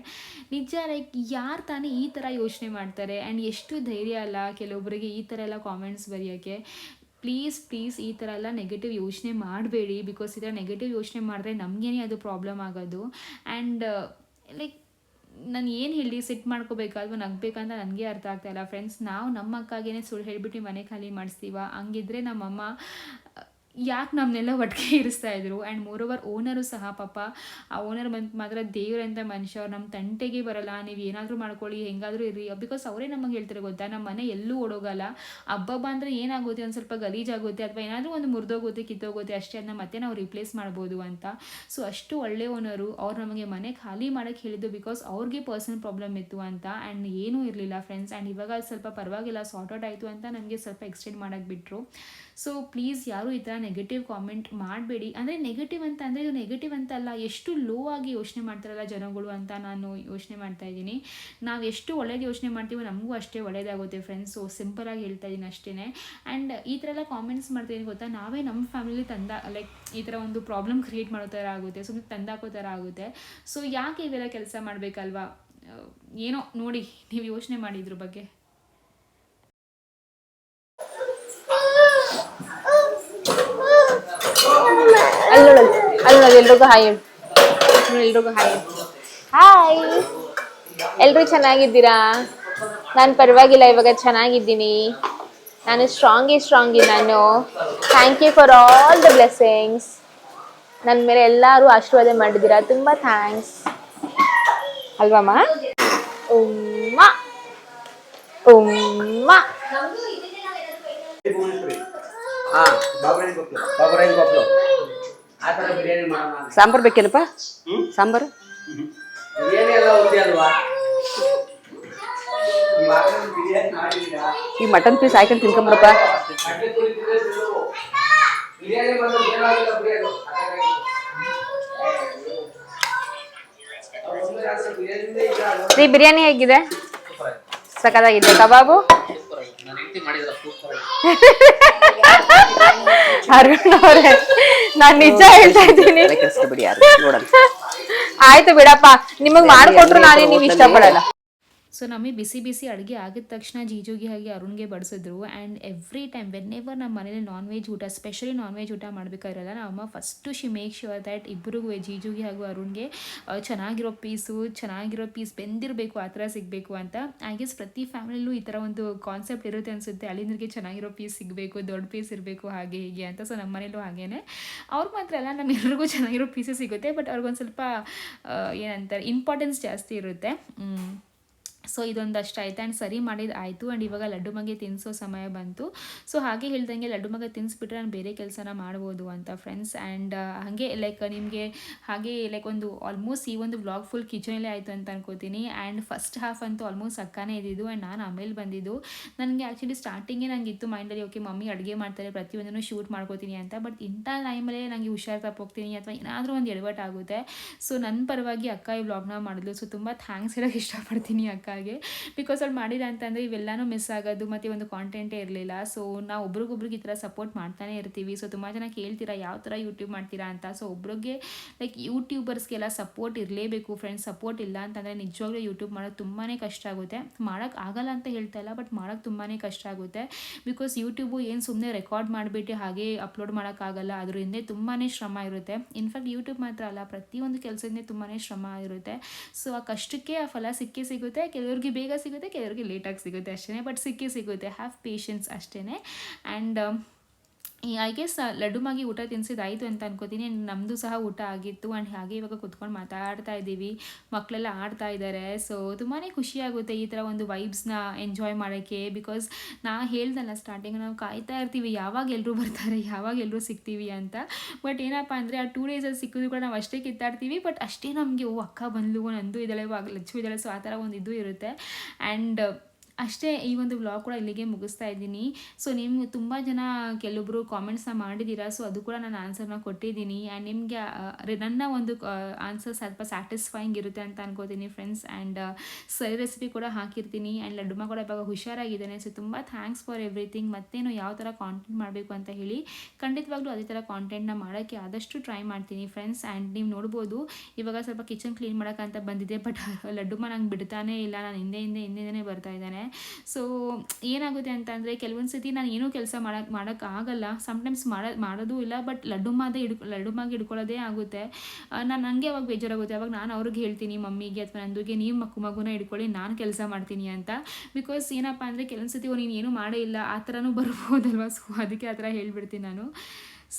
ನಿಜ ಲೈಕ್ ಯಾರು ತಾನೇ ಈ ಥರ ಯೋಚನೆ ಮಾಡ್ತಾರೆ? ಆ್ಯಂಡ್ ಎಷ್ಟು ಧೈರ್ಯ ಅಲ್ಲ ಕೆಲವೊಬ್ಬರಿಗೆ ಈ ಥರ ಎಲ್ಲ ಕಾಮೆಂಟ್ಸ್ ಬರೆಯೋಕ್ಕೆ ಪ್ಲೀಸ್ ಪ್ಲೀಸ್ ಈ ಥರ ಎಲ್ಲ ನೆಗೆಟಿವ್ ಯೋಚನೆ ಮಾಡಬೇಡಿ ಬಿಕಾಸ್ ಈ ಥರ ನೆಗೆಟಿವ್ ಯೋಚನೆ ಮಾಡಿದ್ರೆ ನಮಗೇನೆ ಅದು ಪ್ರಾಬ್ಲಮ್ ಆಗೋದು. ಆ್ಯಂಡ್ ಲೈಕ್ ನಾನು ಏನು ಹೇಳಿ ಸಿಟ್ ಮಾಡ್ಕೋಬೇಕಾ ಅಥವಾ ನಗ್ಬೇಕಂತ ನನಗೆ ಅರ್ಥ ಆಗ್ತಾ ಇಲ್ಲ. ಫ್ರೆಂಡ್ಸ್ ನಾವು ನಮ್ಮ ಅಕ್ಕಾಗೇನೆ ಸುಳ್ಳು ಹೇಳಿಬಿಟ್ಟು ಮನೆ ಖಾಲಿ ಮಾಡಿಸ್ತೀವ? ಹಂಗಿದ್ರೆ ನಮ್ಮಮ್ಮ ಯಾಕೆ ನಮ್ಮನ್ನೆಲ್ಲ ಒಟ್ಟಿಗೆ ಇರಿಸ್ತಾ ಇದ್ರು? ಆ್ಯಂಡ್ ಮೋರ್ ಓವರ್ ಓನರು ಸಹ ಪಾಪ, ಆ ಓನರ್ ಬಂದು ಮಾತ್ರ ದೇವ್ರಂತ ಮನುಷ್ಯ, ಅವ್ರು ನಮ್ಮ ತಂಟೆಗೆ ಬರಲ್ಲ, ನೀವು ಏನಾದರೂ ಮಾಡ್ಕೊಳ್ಳಿ, ಹೆಂಗಾದರೂ ಇರ್ರಿ. ಬಿಕಾಸ್ ಅವರೇ ನಮಗೆ ಹೇಳ್ತಾರೆ ಗೊತ್ತಾ? ನಮ್ಮ ಮನೆ ಎಲ್ಲೂ ಓಡೋಗಲ್ಲ. ಹಬ್ಬಬ್ಬ ಅಂದರೆ ಏನಾಗುತ್ತೆ? ಒಂದು ಸ್ವಲ್ಪ ಗಲೀಜಾಗುತ್ತೆ ಅಥವಾ ಏನಾದರೂ ಒಂದು ಮುರಿದೋಗುತ್ತೆ, ಕಿತ್ತೋಗುತ್ತೆ, ಅಷ್ಟೇ ಅದನ್ನ ಮತ್ತೆ ನಾವು ರಿಪ್ಲೇಸ್ ಮಾಡ್ಬೋದು ಅಂತ. ಸೊ ಅಷ್ಟು ಒಳ್ಳೆ ಓನರು ಅವ್ರು ನಮಗೆ ಮನೆ ಖಾಲಿ ಮಾಡೋಕ್ಕೆ ಹೇಳಿದ್ದು ಬಿಕಾಸ್ ಅವ್ರಿಗೆ ಪರ್ಸನಲ್ ಪ್ರಾಬ್ಲಮ್ ಇತ್ತು ಅಂತ. ಆ್ಯಂಡ್ ಏನೂ ಇರಲಿಲ್ಲ ಫ್ರೆಂಡ್ಸ್ ಆ್ಯಂಡ್ ಇವಾಗ ಸ್ವಲ್ಪ ಪರವಾಗಿಲ್ಲ ಸಾರ್ಟ್ ಔಟ್ ಆಯಿತು ಅಂತ ನನಗೆ ಸ್ವಲ್ಪ ಎಕ್ಸ್ಟೆಂಡ್ ಮಾಡೋಕ್ಕೆ ಬಿಟ್ಟರು ಸೊ ಪ್ಲೀಸ್ ಯಾರೂ ಈ ಥರ ನೆಗೆಟಿವ್ ಕಾಮೆಂಟ್ ಮಾಡಬೇಡಿ. ಅಂದರೆ ನೆಗೆಟಿವ್ ಅಂತ ಅಂದರೆ ಇದು ನೆಗೆಟಿವ್ ಅಂತ ಅಲ್ಲ ಎಷ್ಟು ಲೋ ಆಗಿ ಯೋಚನೆ ಮಾಡ್ತಾರಲ್ಲ ಜನಗಳು ಅಂತ ನಾನು ಯೋಚನೆ ಮಾಡ್ತಾ ಇದ್ದೀನಿ. ನಾವು ಎಷ್ಟು ಒಳ್ಳೇದು ಯೋಚನೆ ಮಾಡ್ತೀವೋ ನಮಗೂ ಅಷ್ಟೇ ಒಳ್ಳೇದಾಗುತ್ತೆ ಫ್ರೆಂಡ್ಸ್ ಸೊ ಸಿಂಪಲಾಗಿ ಹೇಳ್ತಾ ಇದ್ದೀನಿ ಅಷ್ಟೇ ಆ್ಯಂಡ್ ಈ ಥರ ಎಲ್ಲ ಕಾಮೆಂಟ್ಸ್ ಮಾಡ್ತೀನಿ ಗೊತ್ತಾ, ನಾವೇ ನಮ್ಮ ಫ್ಯಾಮಿಲಿ ತಂದ ಲೈಕ್ ಈ ಥರ ಒಂದು ಪ್ರಾಬ್ಲಮ್ ಕ್ರಿಯೇಟ್ ಮಾಡೋ ಥರ ಆಗುತ್ತೆ ಸುಮ್ಮನೆ ತಂದಾಕೋ ಥರ ಆಗುತ್ತೆ. ಸೊ ಯಾಕೆ ಇವೆಲ್ಲ ಕೆಲಸ ಮಾಡಬೇಕಲ್ವಾ? ಏನೋ ನೋಡಿ, ನೀವು ಯೋಚನೆ ಮಾಡಿದ್ರ ಬಗ್ಗೆ ಅಲ್ಲಿ ನೋಡಲ್ ಅಲ್ಲಿ ನೋಡಿ ಎಲ್ರಿಗೂ ಹಾಯ್ ಎಲ್ರಿಗೂ ಹಾಯ್ ಹಾಯ್. ಎಲ್ರು ಚೆನ್ನಾಗಿದ್ದೀರಾ? ನಾನು ಪರವಾಗಿಲ್ಲ, ಇವಾಗ ಚೆನ್ನಾಗಿದ್ದೀನಿ. ನಾನು ಸ್ಟ್ರಾಂಗಿ ಸ್ಟ್ರಾಂಗಿ ನಾನು. Thank you for all the blessings ನನ್ನ ಮೇಲೆ ಎಲ್ಲರೂ ಆಶೀರ್ವಾದ ಮಾಡಿದ್ದೀರಾ? ತುಂಬ ಥ್ಯಾಂಕ್ಸ್ ಅಲ್ವಮ್ಮ ಉಮ್ಮ. ಉಮ್ಮ. ಹಾಂ ಬಾಬರಾಯನ್ ಕೊಪ್ಪಲು ಬಾಬರಾಯನ್ ಕೊಪ್ಪಲು ಬಿರಿಯಾನಿ ಮಾಡೋಣ ಸಾಂಬಾರು ಬೇಕೇನಪ್ಪ? ಸಾಂಬಾರು? ಈ ಮಟನ್ ಪೀಸ್ ಹಾಕೊಂಡು ತಿನ್ಕೊಂಬಿಡಪ್ಪ. ಬಿರಿಯಾನಿ ಹೇಗಿದೆ? ಸಖತ್ತಾಗಿದೆ. ಕಬಾಬು? ಅರುಣ್ ಅವ್ರೆ ನಾನ್ ನಿಜ ಹೇಳ್ತಾ ಇದ್ದೀನಿ. ಬಿಡಿ ಆಯ್ತು ಬಿಡಪ್ಪ ನಿಮಗ್ ಮಾಡ್ಕೊಟ್ರು ನಾನೇ ನೀವ್ ಇಷ್ಟಪಡಲ್ಲ. ಸೊ ನಮಗೆ ಬಿಸಿ ಬಿಸಿ ಅಡುಗೆ ಆಗಿದ ತಕ್ಷಣ ಜೀಜುಗೆ ಹಾಗೆ ಅರುಣ್ಗೆ ಬಡಿಸಿದ್ರು. And every time whenever ನಮ್ಮ ಮನೇಲಿ ನಾನ್ ವೆಜ್ ಊಟ ಸ್ಪೆಷಲಿ ನಾನ್ ವೆಜ್ ಊಟ ಮಾಡಬೇಕಾಗಿರಲ್ಲ ನಮ್ಮಮ್ಮ first she make sure that ಇಬ್ಬರಿಗೂ ಜೀಜುಗೆ ಹಾಗೂ ಅರುಣ್ಗೆ ಚೆನ್ನಾಗಿರೋ ಪೀಸು, ಚೆನ್ನಾಗಿರೋ ಪೀಸ್ ಬೆಂದಿರಬೇಕು, ಆ ಥರ ಸಿಗಬೇಕು ಅಂತ. ಐ ಗೆಸ್ ಪ್ರತಿ ಫ್ಯಾಮಿಲಿಯಲ್ಲೂ ಈ ಥರ ಒಂದು ಕಾನ್ಸೆಪ್ಟ್ ಇರುತ್ತೆ ಅನಿಸುತ್ತೆ. ಅಲ್ಲಿಂದ್ರಿಗೆ ಚೆನ್ನಾಗಿರೋ ಪೀಸ್ ಸಿಗಬೇಕು, ದೊಡ್ಡ ಪೀಸ್ ಇರಬೇಕು, ಹಾಗೆ ಹೀಗೆ ಅಂತ. ಸೊ ನಮ್ಮ ಮನೇಲೂ ಹಾಗೇ ಅವ್ರಿಗೆ ಮಾತ್ರ ಅಲ್ಲ ನಮ್ಮೆಲ್ಲರಿಗೂ ಚೆನ್ನಾಗಿರೋ ಪೀಸೇ ಸಿಗುತ್ತೆ. ಬಟ್ ಅವ್ರಿಗೊಂದು ಸ್ವಲ್ಪ ಏನಂತಾರೆ ಇಂಪಾರ್ಟೆನ್ಸ್ ಜಾಸ್ತಿ ಇರುತ್ತೆ. ಸೊ ಇದೊಂದು ಅಷ್ಟು ಆಯ್ತು. ಆ್ಯಂಡ್ ಸರಿ ಮಾಡಿದ್ದು ಆಯಿತು. ಆ್ಯಂಡ್ ಇವಾಗ ಲಡ್ಡು ಮಗೆ ತಿನ್ನಿಸೋ ಸಮಯ ಬಂತು. ಸೊ ಹಾಗೆ ಹೇಳ್ದಂಗೆ ಲಡ್ಡು ಮಗ ತಿನ್ನಿಸ್ಬಿಟ್ರೆ ನಾನು ಬೇರೆ ಕೆಲಸನ ಮಾಡ್ಬೋದು ಅಂತ ಫ್ರೆಂಡ್ಸ್ ಆ್ಯಂಡ್ ಹಾಗೆ ಲೈಕ್ ನಿಮಗೆ ಹಾಗೆ ಲೈಕ್ ಒಂದು ಆಲ್ಮೋಸ್ಟ್ ಈ ಒಂದು ವ್ಲಾಗ್ ಫುಲ್ ಕಿಚನಲ್ಲೇ ಆಯಿತು ಅಂತ ಅನ್ಕೋತೀನಿ. ಆ್ಯಂಡ್ ಫಸ್ಟ್ ಹಾಫ್ ಅಂತೂ ಆಲ್ಮೋಸ್ಟ್ ಅಕ್ಕನೇ ಇದ್ದಿದ್ದು. ಆ್ಯಂಡ್ ನಾನು ಆಮೇಲೆ ಬಂದಿದ್ದು. ನನಗೆ ಆ್ಯಕ್ಚುಲಿ ಸ್ಟಾರ್ಟಿಂಗೇ ನನಗೆ ಇತ್ತು ಮೈಂಡಲ್ಲಿ ಓಕೆ ಮಮ್ಮಿ ಅಡುಗೆ ಮಾಡ್ತಾರೆ, ಪ್ರತಿಯೊಂದನ್ನು ಶೂಟ್ ಮಾಡ್ಕೋತೀನಿ ಅಂತ. ಬಟ್ ಇಂಥ ಟೈಮಲ್ಲೇ ನನಗೆ ಹುಷಾರು ತಪ್ಪೋಗ್ತೀನಿ ಅಥವಾ ಏನಾದರೂ ಒಂದು ಎಡವಟ್ಟಾಗುತ್ತೆ ಸೊ ನನ್ನ ಪರವಾಗಿ ಅಕ್ಕ ಈ ವ್ಲಾಗ್ನ ಮಾಡಿದ್ಲು. ಸೊ ತುಂಬ ಥ್ಯಾಂಕ್ಸ್ ಇರೋಕ್ಕೆ ಇಷ್ಟಪಡ್ತೀನಿ ಅಕ್ಕಗೆ ಬಿಕಾಸ್ ಅವ್ಳು ಮಾಡಿಲ್ಲ ಅಂತಂದರೆ ಇವೆಲ್ಲನೂ ಮಿಸ್ ಆಗೋದು ಮತ್ತು ಒಂದು ಕಾಂಟೆಂಟೇ ಇರಲಿಲ್ಲ. ಸೊ ನಾವು ಒಬ್ರಿಗೊಬ್ರಿಗೆ ಈ ಥರ ಸಪೋರ್ಟ್ ಮಾಡ್ತಾನೆ ಇರ್ತೀವಿ. ಸೊ ತುಂಬ ಜನ ಕೇಳ್ತೀರಾ, ಯಾವ ಥರ ಯೂಟ್ಯೂಬ್ ಮಾಡ್ತೀರಾ ಅಂತ? ಸೊ ಒಬ್ರಿಗೆ ಲೈಕ್ ಯೂಟ್ಯೂಬರ್ಸ್ಗೆಲ್ಲ ಸಪೋರ್ಟ್ ಇರಲೇಬೇಕು ಫ್ರೆಂಡ್ಸ್ ಸಪೋರ್ಟ್ ಇಲ್ಲ ಅಂತಂದರೆ ನಿಜವಾಗ್ಲೂ ಯೂಟ್ಯೂಬ್ ಮಾಡೋದು ತುಂಬಾ ಕಷ್ಟ ಆಗುತ್ತೆ. ಮಾಡೋಕ್ಕೆ ಆಗಲ್ಲ ಅಂತ ಹೇಳ್ತಾ ಇಲ್ಲ ಬಟ್ ಮಾಡೋಕ್ಕೆ ತುಂಬಾ ಕಷ್ಟ ಆಗುತ್ತೆ. ಬಿಕಾಸ್ ಯೂಟ್ಯೂಬು ಏನು ಸುಮ್ಮನೆ ರೆಕಾರ್ಡ್ ಮಾಡಿಬಿಟ್ಟು ಹಾಗೆ ಅಪ್ಲೋಡ್ ಮಾಡೋಕ್ಕಾಗಲ್ಲ ಅದ್ರ ಹಿಂದೆ ತುಂಬಾ ಶ್ರಮ ಇರುತ್ತೆ. ಇನ್ಫ್ಯಾಕ್ಟ್ ಯೂಟ್ಯೂಬ್ ಮಾತ್ರ ಅಲ್ಲ, ಪ್ರತಿಯೊಂದು ಕೆಲಸದಿಂದ ತುಂಬಾ ಶ್ರಮ ಇರುತ್ತೆ. ಸೊ ಆ ಕಷ್ಟಕ್ಕೆ ಆ ಫಲ ಸಿಕ್ಕೇ ಸಿಗುತ್ತೆ ಕೆಲವ್ರಿಗೆ ಬೇಗ ಸಿಗುತ್ತೆ ಕೆಲವ್ರಿಗೆ ಲೇಟಾಗಿ ಸಿಗುತ್ತೆ ಅಷ್ಟೇ ಬಟ್ ಸಿಕ್ಕೇ ಸಿಗುತ್ತೆ. ಹ್ಯಾವ್ ಪೇಷನ್ಸ್ ಅಷ್ಟೇ and I guess Laddu Maggi ಊಟ ತಿನ್ಸಿದಾಯಿತು ಅಂತ ಅನ್ಕೋತೀನಿ. ನಮ್ಮದು ಸಹ ಊಟ ಆಗಿತ್ತು. ಆ್ಯಂಡ್ ಹಾಗೆ ಇವಾಗ ಕುತ್ಕೊಂಡು ಮಾತಾಡ್ತಾ ಇದ್ದೀವಿ. ಮಕ್ಕಳೆಲ್ಲ ಆಡ್ತಾ ಇದ್ದಾರೆ ಸೊ ತುಂಬಾ ಖುಷಿ ಆಗುತ್ತೆ ಈ ಥರ ಒಂದು ವೈಬ್ಸ್ನ ಎಂಜಾಯ್ ಮಾಡೋಕ್ಕೆ. ಬಿಕಾಸ್ ನಾ ಹೇಳ್ದಲ್ಲ ಸ್ಟಾರ್ಟಿಂಗ್ ನಾವು ಕಾಯ್ತಾ ಇರ್ತೀವಿ. ಯಾವಾಗ ಎಲ್ಲರೂ ಬರ್ತಾರೆ, ಯಾವಾಗ ಎಲ್ಲರೂ ಸಿಗ್ತೀವಿ ಅಂತ. ಬಟ್ ಏನಪ್ಪ ಅಂದರೆ, ಆ ಟೂ ಡೇಸಲ್ಲಿ ಸಿಕ್ಕಿದ್ರು ಕೂಡ ನಾವು ಅಷ್ಟೇ ಕಿತ್ತಾಡ್ತೀವಿ. ಬಟ್ ಅಷ್ಟೇ ನಮಗೆ, ಓ, ಅಕ್ಕ ಬಂದ್ಲು, ನಂದು ಇದ್ದಾಳೆ ಇವಾಗ ಲಚ್ಚು ಇದ್ದಾಳೆ ಸೊ ಆ ಥರ ಒಂದು ಇದು ಇರುತ್ತೆ. ಆ್ಯಂಡ್ ಅಷ್ಟೇ ಈ ಒಂದು ವ್ಲಾಗ್ ಕೂಡ ಇಲ್ಲಿಗೆ ಮುಗಿಸ್ತಾ ಇದ್ದೀನಿ. ಸೊ ನೀವು ತುಂಬ ಜನ ಕೆಲವೊಬ್ಬರು ಕಾಮೆಂಟ್ಸ್ನ ಮಾಡಿದ್ದೀರಾ ಸೊ ಅದು ಕೂಡ ನಾನು ಆನ್ಸರ್ನ ಕೊಟ್ಟಿದ್ದೀನಿ. ಆ್ಯಂಡ್ ನಿಮಗೆ ನನ್ನ ಒಂದು ಆನ್ಸರ್ ಸ್ವಲ್ಪ ಸ್ಯಾಟಿಸ್ಫೈಯಿಂಗ್ ಇರುತ್ತೆ ಅಂತ ಅನ್ಕೋತೀನಿ ಫ್ರೆಂಡ್ಸ್ ಆ್ಯಂಡ್ ಸರಿ ರೆಸಿಪಿ ಕೂಡ ಹಾಕಿರ್ತೀನಿ. ಆ್ಯಂಡ್ ಲಡ್ಡುಮ ಕೂಡ ಇವಾಗ ಹುಷಾರಾಗಿದ್ದಾನೆ. ಸೊ ತುಂಬ ಥ್ಯಾಂಕ್ಸ್ ಫಾರ್ ಎವ್ರಿಥಿಂಗ್ ಮತ್ತೇನು ಯಾವ ಥರ ಕಾಂಟೆಂಟ್ ಮಾಡಬೇಕು ಅಂತ ಹೇಳಿ ಖಂಡಿತವಾಗ್ಲೂ ಅದೇ ಥರ ಕಾಂಟೆಂಟ್ನ ಮಾಡೋಕ್ಕೆ ಆದಷ್ಟು ಟ್ರೈ ಮಾಡ್ತೀನಿ ಫ್ರೆಂಡ್ಸ್ ಆ್ಯಂಡ್ ನೀವು ನೋಡ್ಬೋದು, ಇವಾಗ ಸ್ವಲ್ಪ ಕಿಚನ್ ಕ್ಲೀನ್ ಮಾಡೋಕ್ಕಂತ ಬಂದಿದೆ ಬಟ್ ಲಡ್ಡುಮ ನಂಗೆ ಬಿಡ್ತಾನೇ ಇಲ್ಲ. ನಾನು ಹಿಂದೆ ಹಿಂದೆ ಹಿಂದೆ ಬರ್ತಾ ಇದ್ದಾನೆ. ಸೊ ಏನಾಗುತ್ತೆ ಅಂತಂದರೆ ಕೆಲವೊಂದು ಸತಿ ನಾನು ಏನೂ ಕೆಲಸ ಮಾಡೋಕ್ಕೆ ಮಾಡೋಕ್ಕಾಗಲ್ಲ ಸಮ್ಟೈಮ್ಸ್ ಮಾಡೋ, ಮಾಡೋದು ಇಲ್ಲ ಬಟ್ ಲಡ್ಡುಮಾದೆ ಹಿಡ್ಕೊ ಲಡ್ಡುಮಾಗಿ ಹಿಡ್ಕೊಳ್ಳೋದೇ ಆಗುತ್ತೆ. ನಾನು ನನಗೆ ಅವಾಗ ಬೇಜಾರಾಗುತ್ತೆ, ಅವಾಗ ನಾನು ಅವ್ರಿಗೆ ಹೇಳ್ತೀನಿ, ಮಮ್ಮಿಗೆ ಅಥವಾ ನಂದುಗೆ ನೀವು ಮಕ್ಕು ಮಗುನ ಹಿಡ್ಕೊಳ್ಳಿ, ನಾನು ಕೆಲಸ ಮಾಡ್ತೀನಿ ಅಂತ. ಬಿಕಾಸ್ ಏನಪ್ಪ ಅಂದರೆ ಕೆಲವೊಂದು ಸತಿ ನೀನು ಏನೂ ಮಾಡೇ ಇಲ್ಲ, ಆ ಥರನೂ ಬರ್ಬೋದಲ್ವ? ಸೊ ಅದಕ್ಕೆ ಆ ಥರ ಹೇಳ್ಬಿಡ್ತೀನಿ ನಾನು.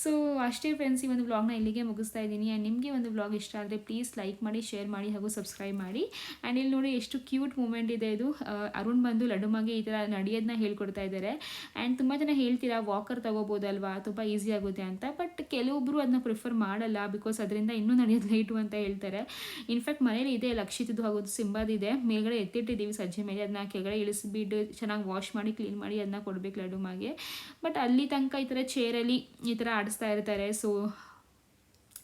ಸೊ ಅಷ್ಟೇ ಫ್ರೆಂಡ್ಸ್ ಈ ಒಂದು ವ್ಲಾಗ್ನ ಇಲ್ಲಿಗೆ ಮುಗಿಸ್ತಾ ಇದ್ದೀನಿ. ಆ್ಯಂಡ್ ನಿಮಗೆ ಒಂದು ವ್ಲಾಗ್ ಇಷ್ಟ ಆದರೆ ಪ್ಲೀಸ್ ಲೈಕ್ ಮಾಡಿ ಶೇರ್ ಮಾಡಿ ಹಾಗೂ ಸಬ್ಸ್ಕ್ರೈಬ್ ಮಾಡಿ. ಆ್ಯಂಡ್ ಇಲ್ಲಿ ನೋಡಿ ಎಷ್ಟು ಕ್ಯೂಟ್ ಮೂಮೆಂಟ್ ಇದೆ ಇದು. ಅರುಣ್ ಬಂದು ಲಡ್ಡುಮಗೆ ಈ ಥರ ನಡೆಯೋದನ್ನ ಹೇಳ್ಕೊಡ್ತಾ ಇದ್ದಾರೆ ಆ್ಯಂಡ್ ತುಂಬ ಜನ ಹೇಳ್ತೀರಾ ವಾಕರ್ ತೊಗೋಬೋದಲ್ವಾ, ತುಂಬ ಈಸಿ ಆಗುತ್ತೆ ಅಂತ. ಬಟ್ ಕೆಲವೊಬ್ಬರು ಅದನ್ನ ಪ್ರಿಫರ್ ಮಾಡಲ್ಲ ಬಿಕಾಸ್ ಅದರಿಂದ ಇನ್ನೂ ನಡೆಯೋದು ಲೇಟು ಅಂತ ಹೇಳ್ತಾರೆ. ಇನ್ಫ್ಯಾಕ್ಟ್ ಮನೇಲಿ ಇದೆ ಲಕ್ಷಿತದ್ದು ಹಾಗೂ ಸಿಂಬಾದಿದೆ ಮೇಲ್ಗಡೆ ಎತ್ತಿಟ್ಟಿದ್ದೀವಿ ಸಜ್ಜೆ ಮೇಲೆ. ಅದನ್ನ ಕೆಳಗಡೆ ಇಳಿಸಿಬಿಟ್ಟು ಚೆನ್ನಾಗಿ ವಾಶ್ ಮಾಡಿ ಕ್ಲೀನ್ ಮಾಡಿ ಅದನ್ನ ಕೊಡಬೇಕು ಲಡುಮಾಗೆ ಬಟ್ ಅಲ್ಲಿ ತನಕ ಈ ಥರ ಚೇರಲ್ಲಿ ಈ ಥರ ಆಡಿಸ್ತಾ ಇರ್ತಾರೆ. ಸೊ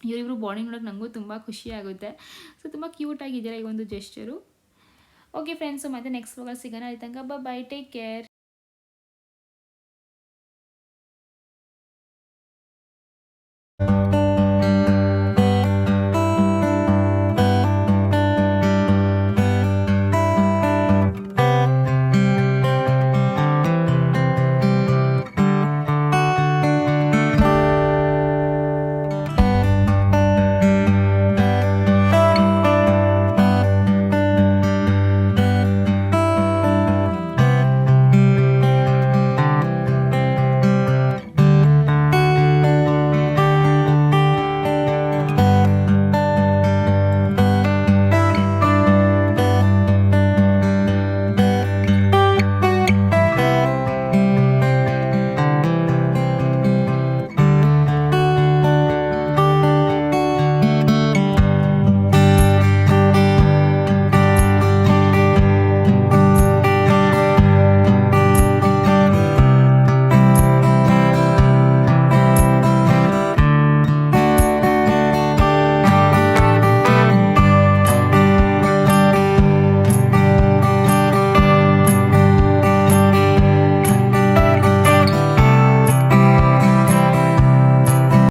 ಇವರಿಬ್ರು ಬಾಡಿ ನೋಡೋಕೆ ನನಗೂ ತುಂಬ ಖುಷಿ ಆಗುತ್ತೆ. ಸೊ ತುಂಬ ಕ್ಯೂಟ್ ಆಗಿದ್ದೀರಾ ಈ ಒಂದು ಜೆಸ್ಟರು ಓಕೆ ಫ್ರೆಂಡ್ಸು ಮತ್ತೆ ನೆಕ್ಸ್ಟ್ ಹೋಗೋ ಸಿಗೋಣ. ಅಲ್ಲಿ ತನಕ ಬೈ ಟೇಕ್ ಕೇರ್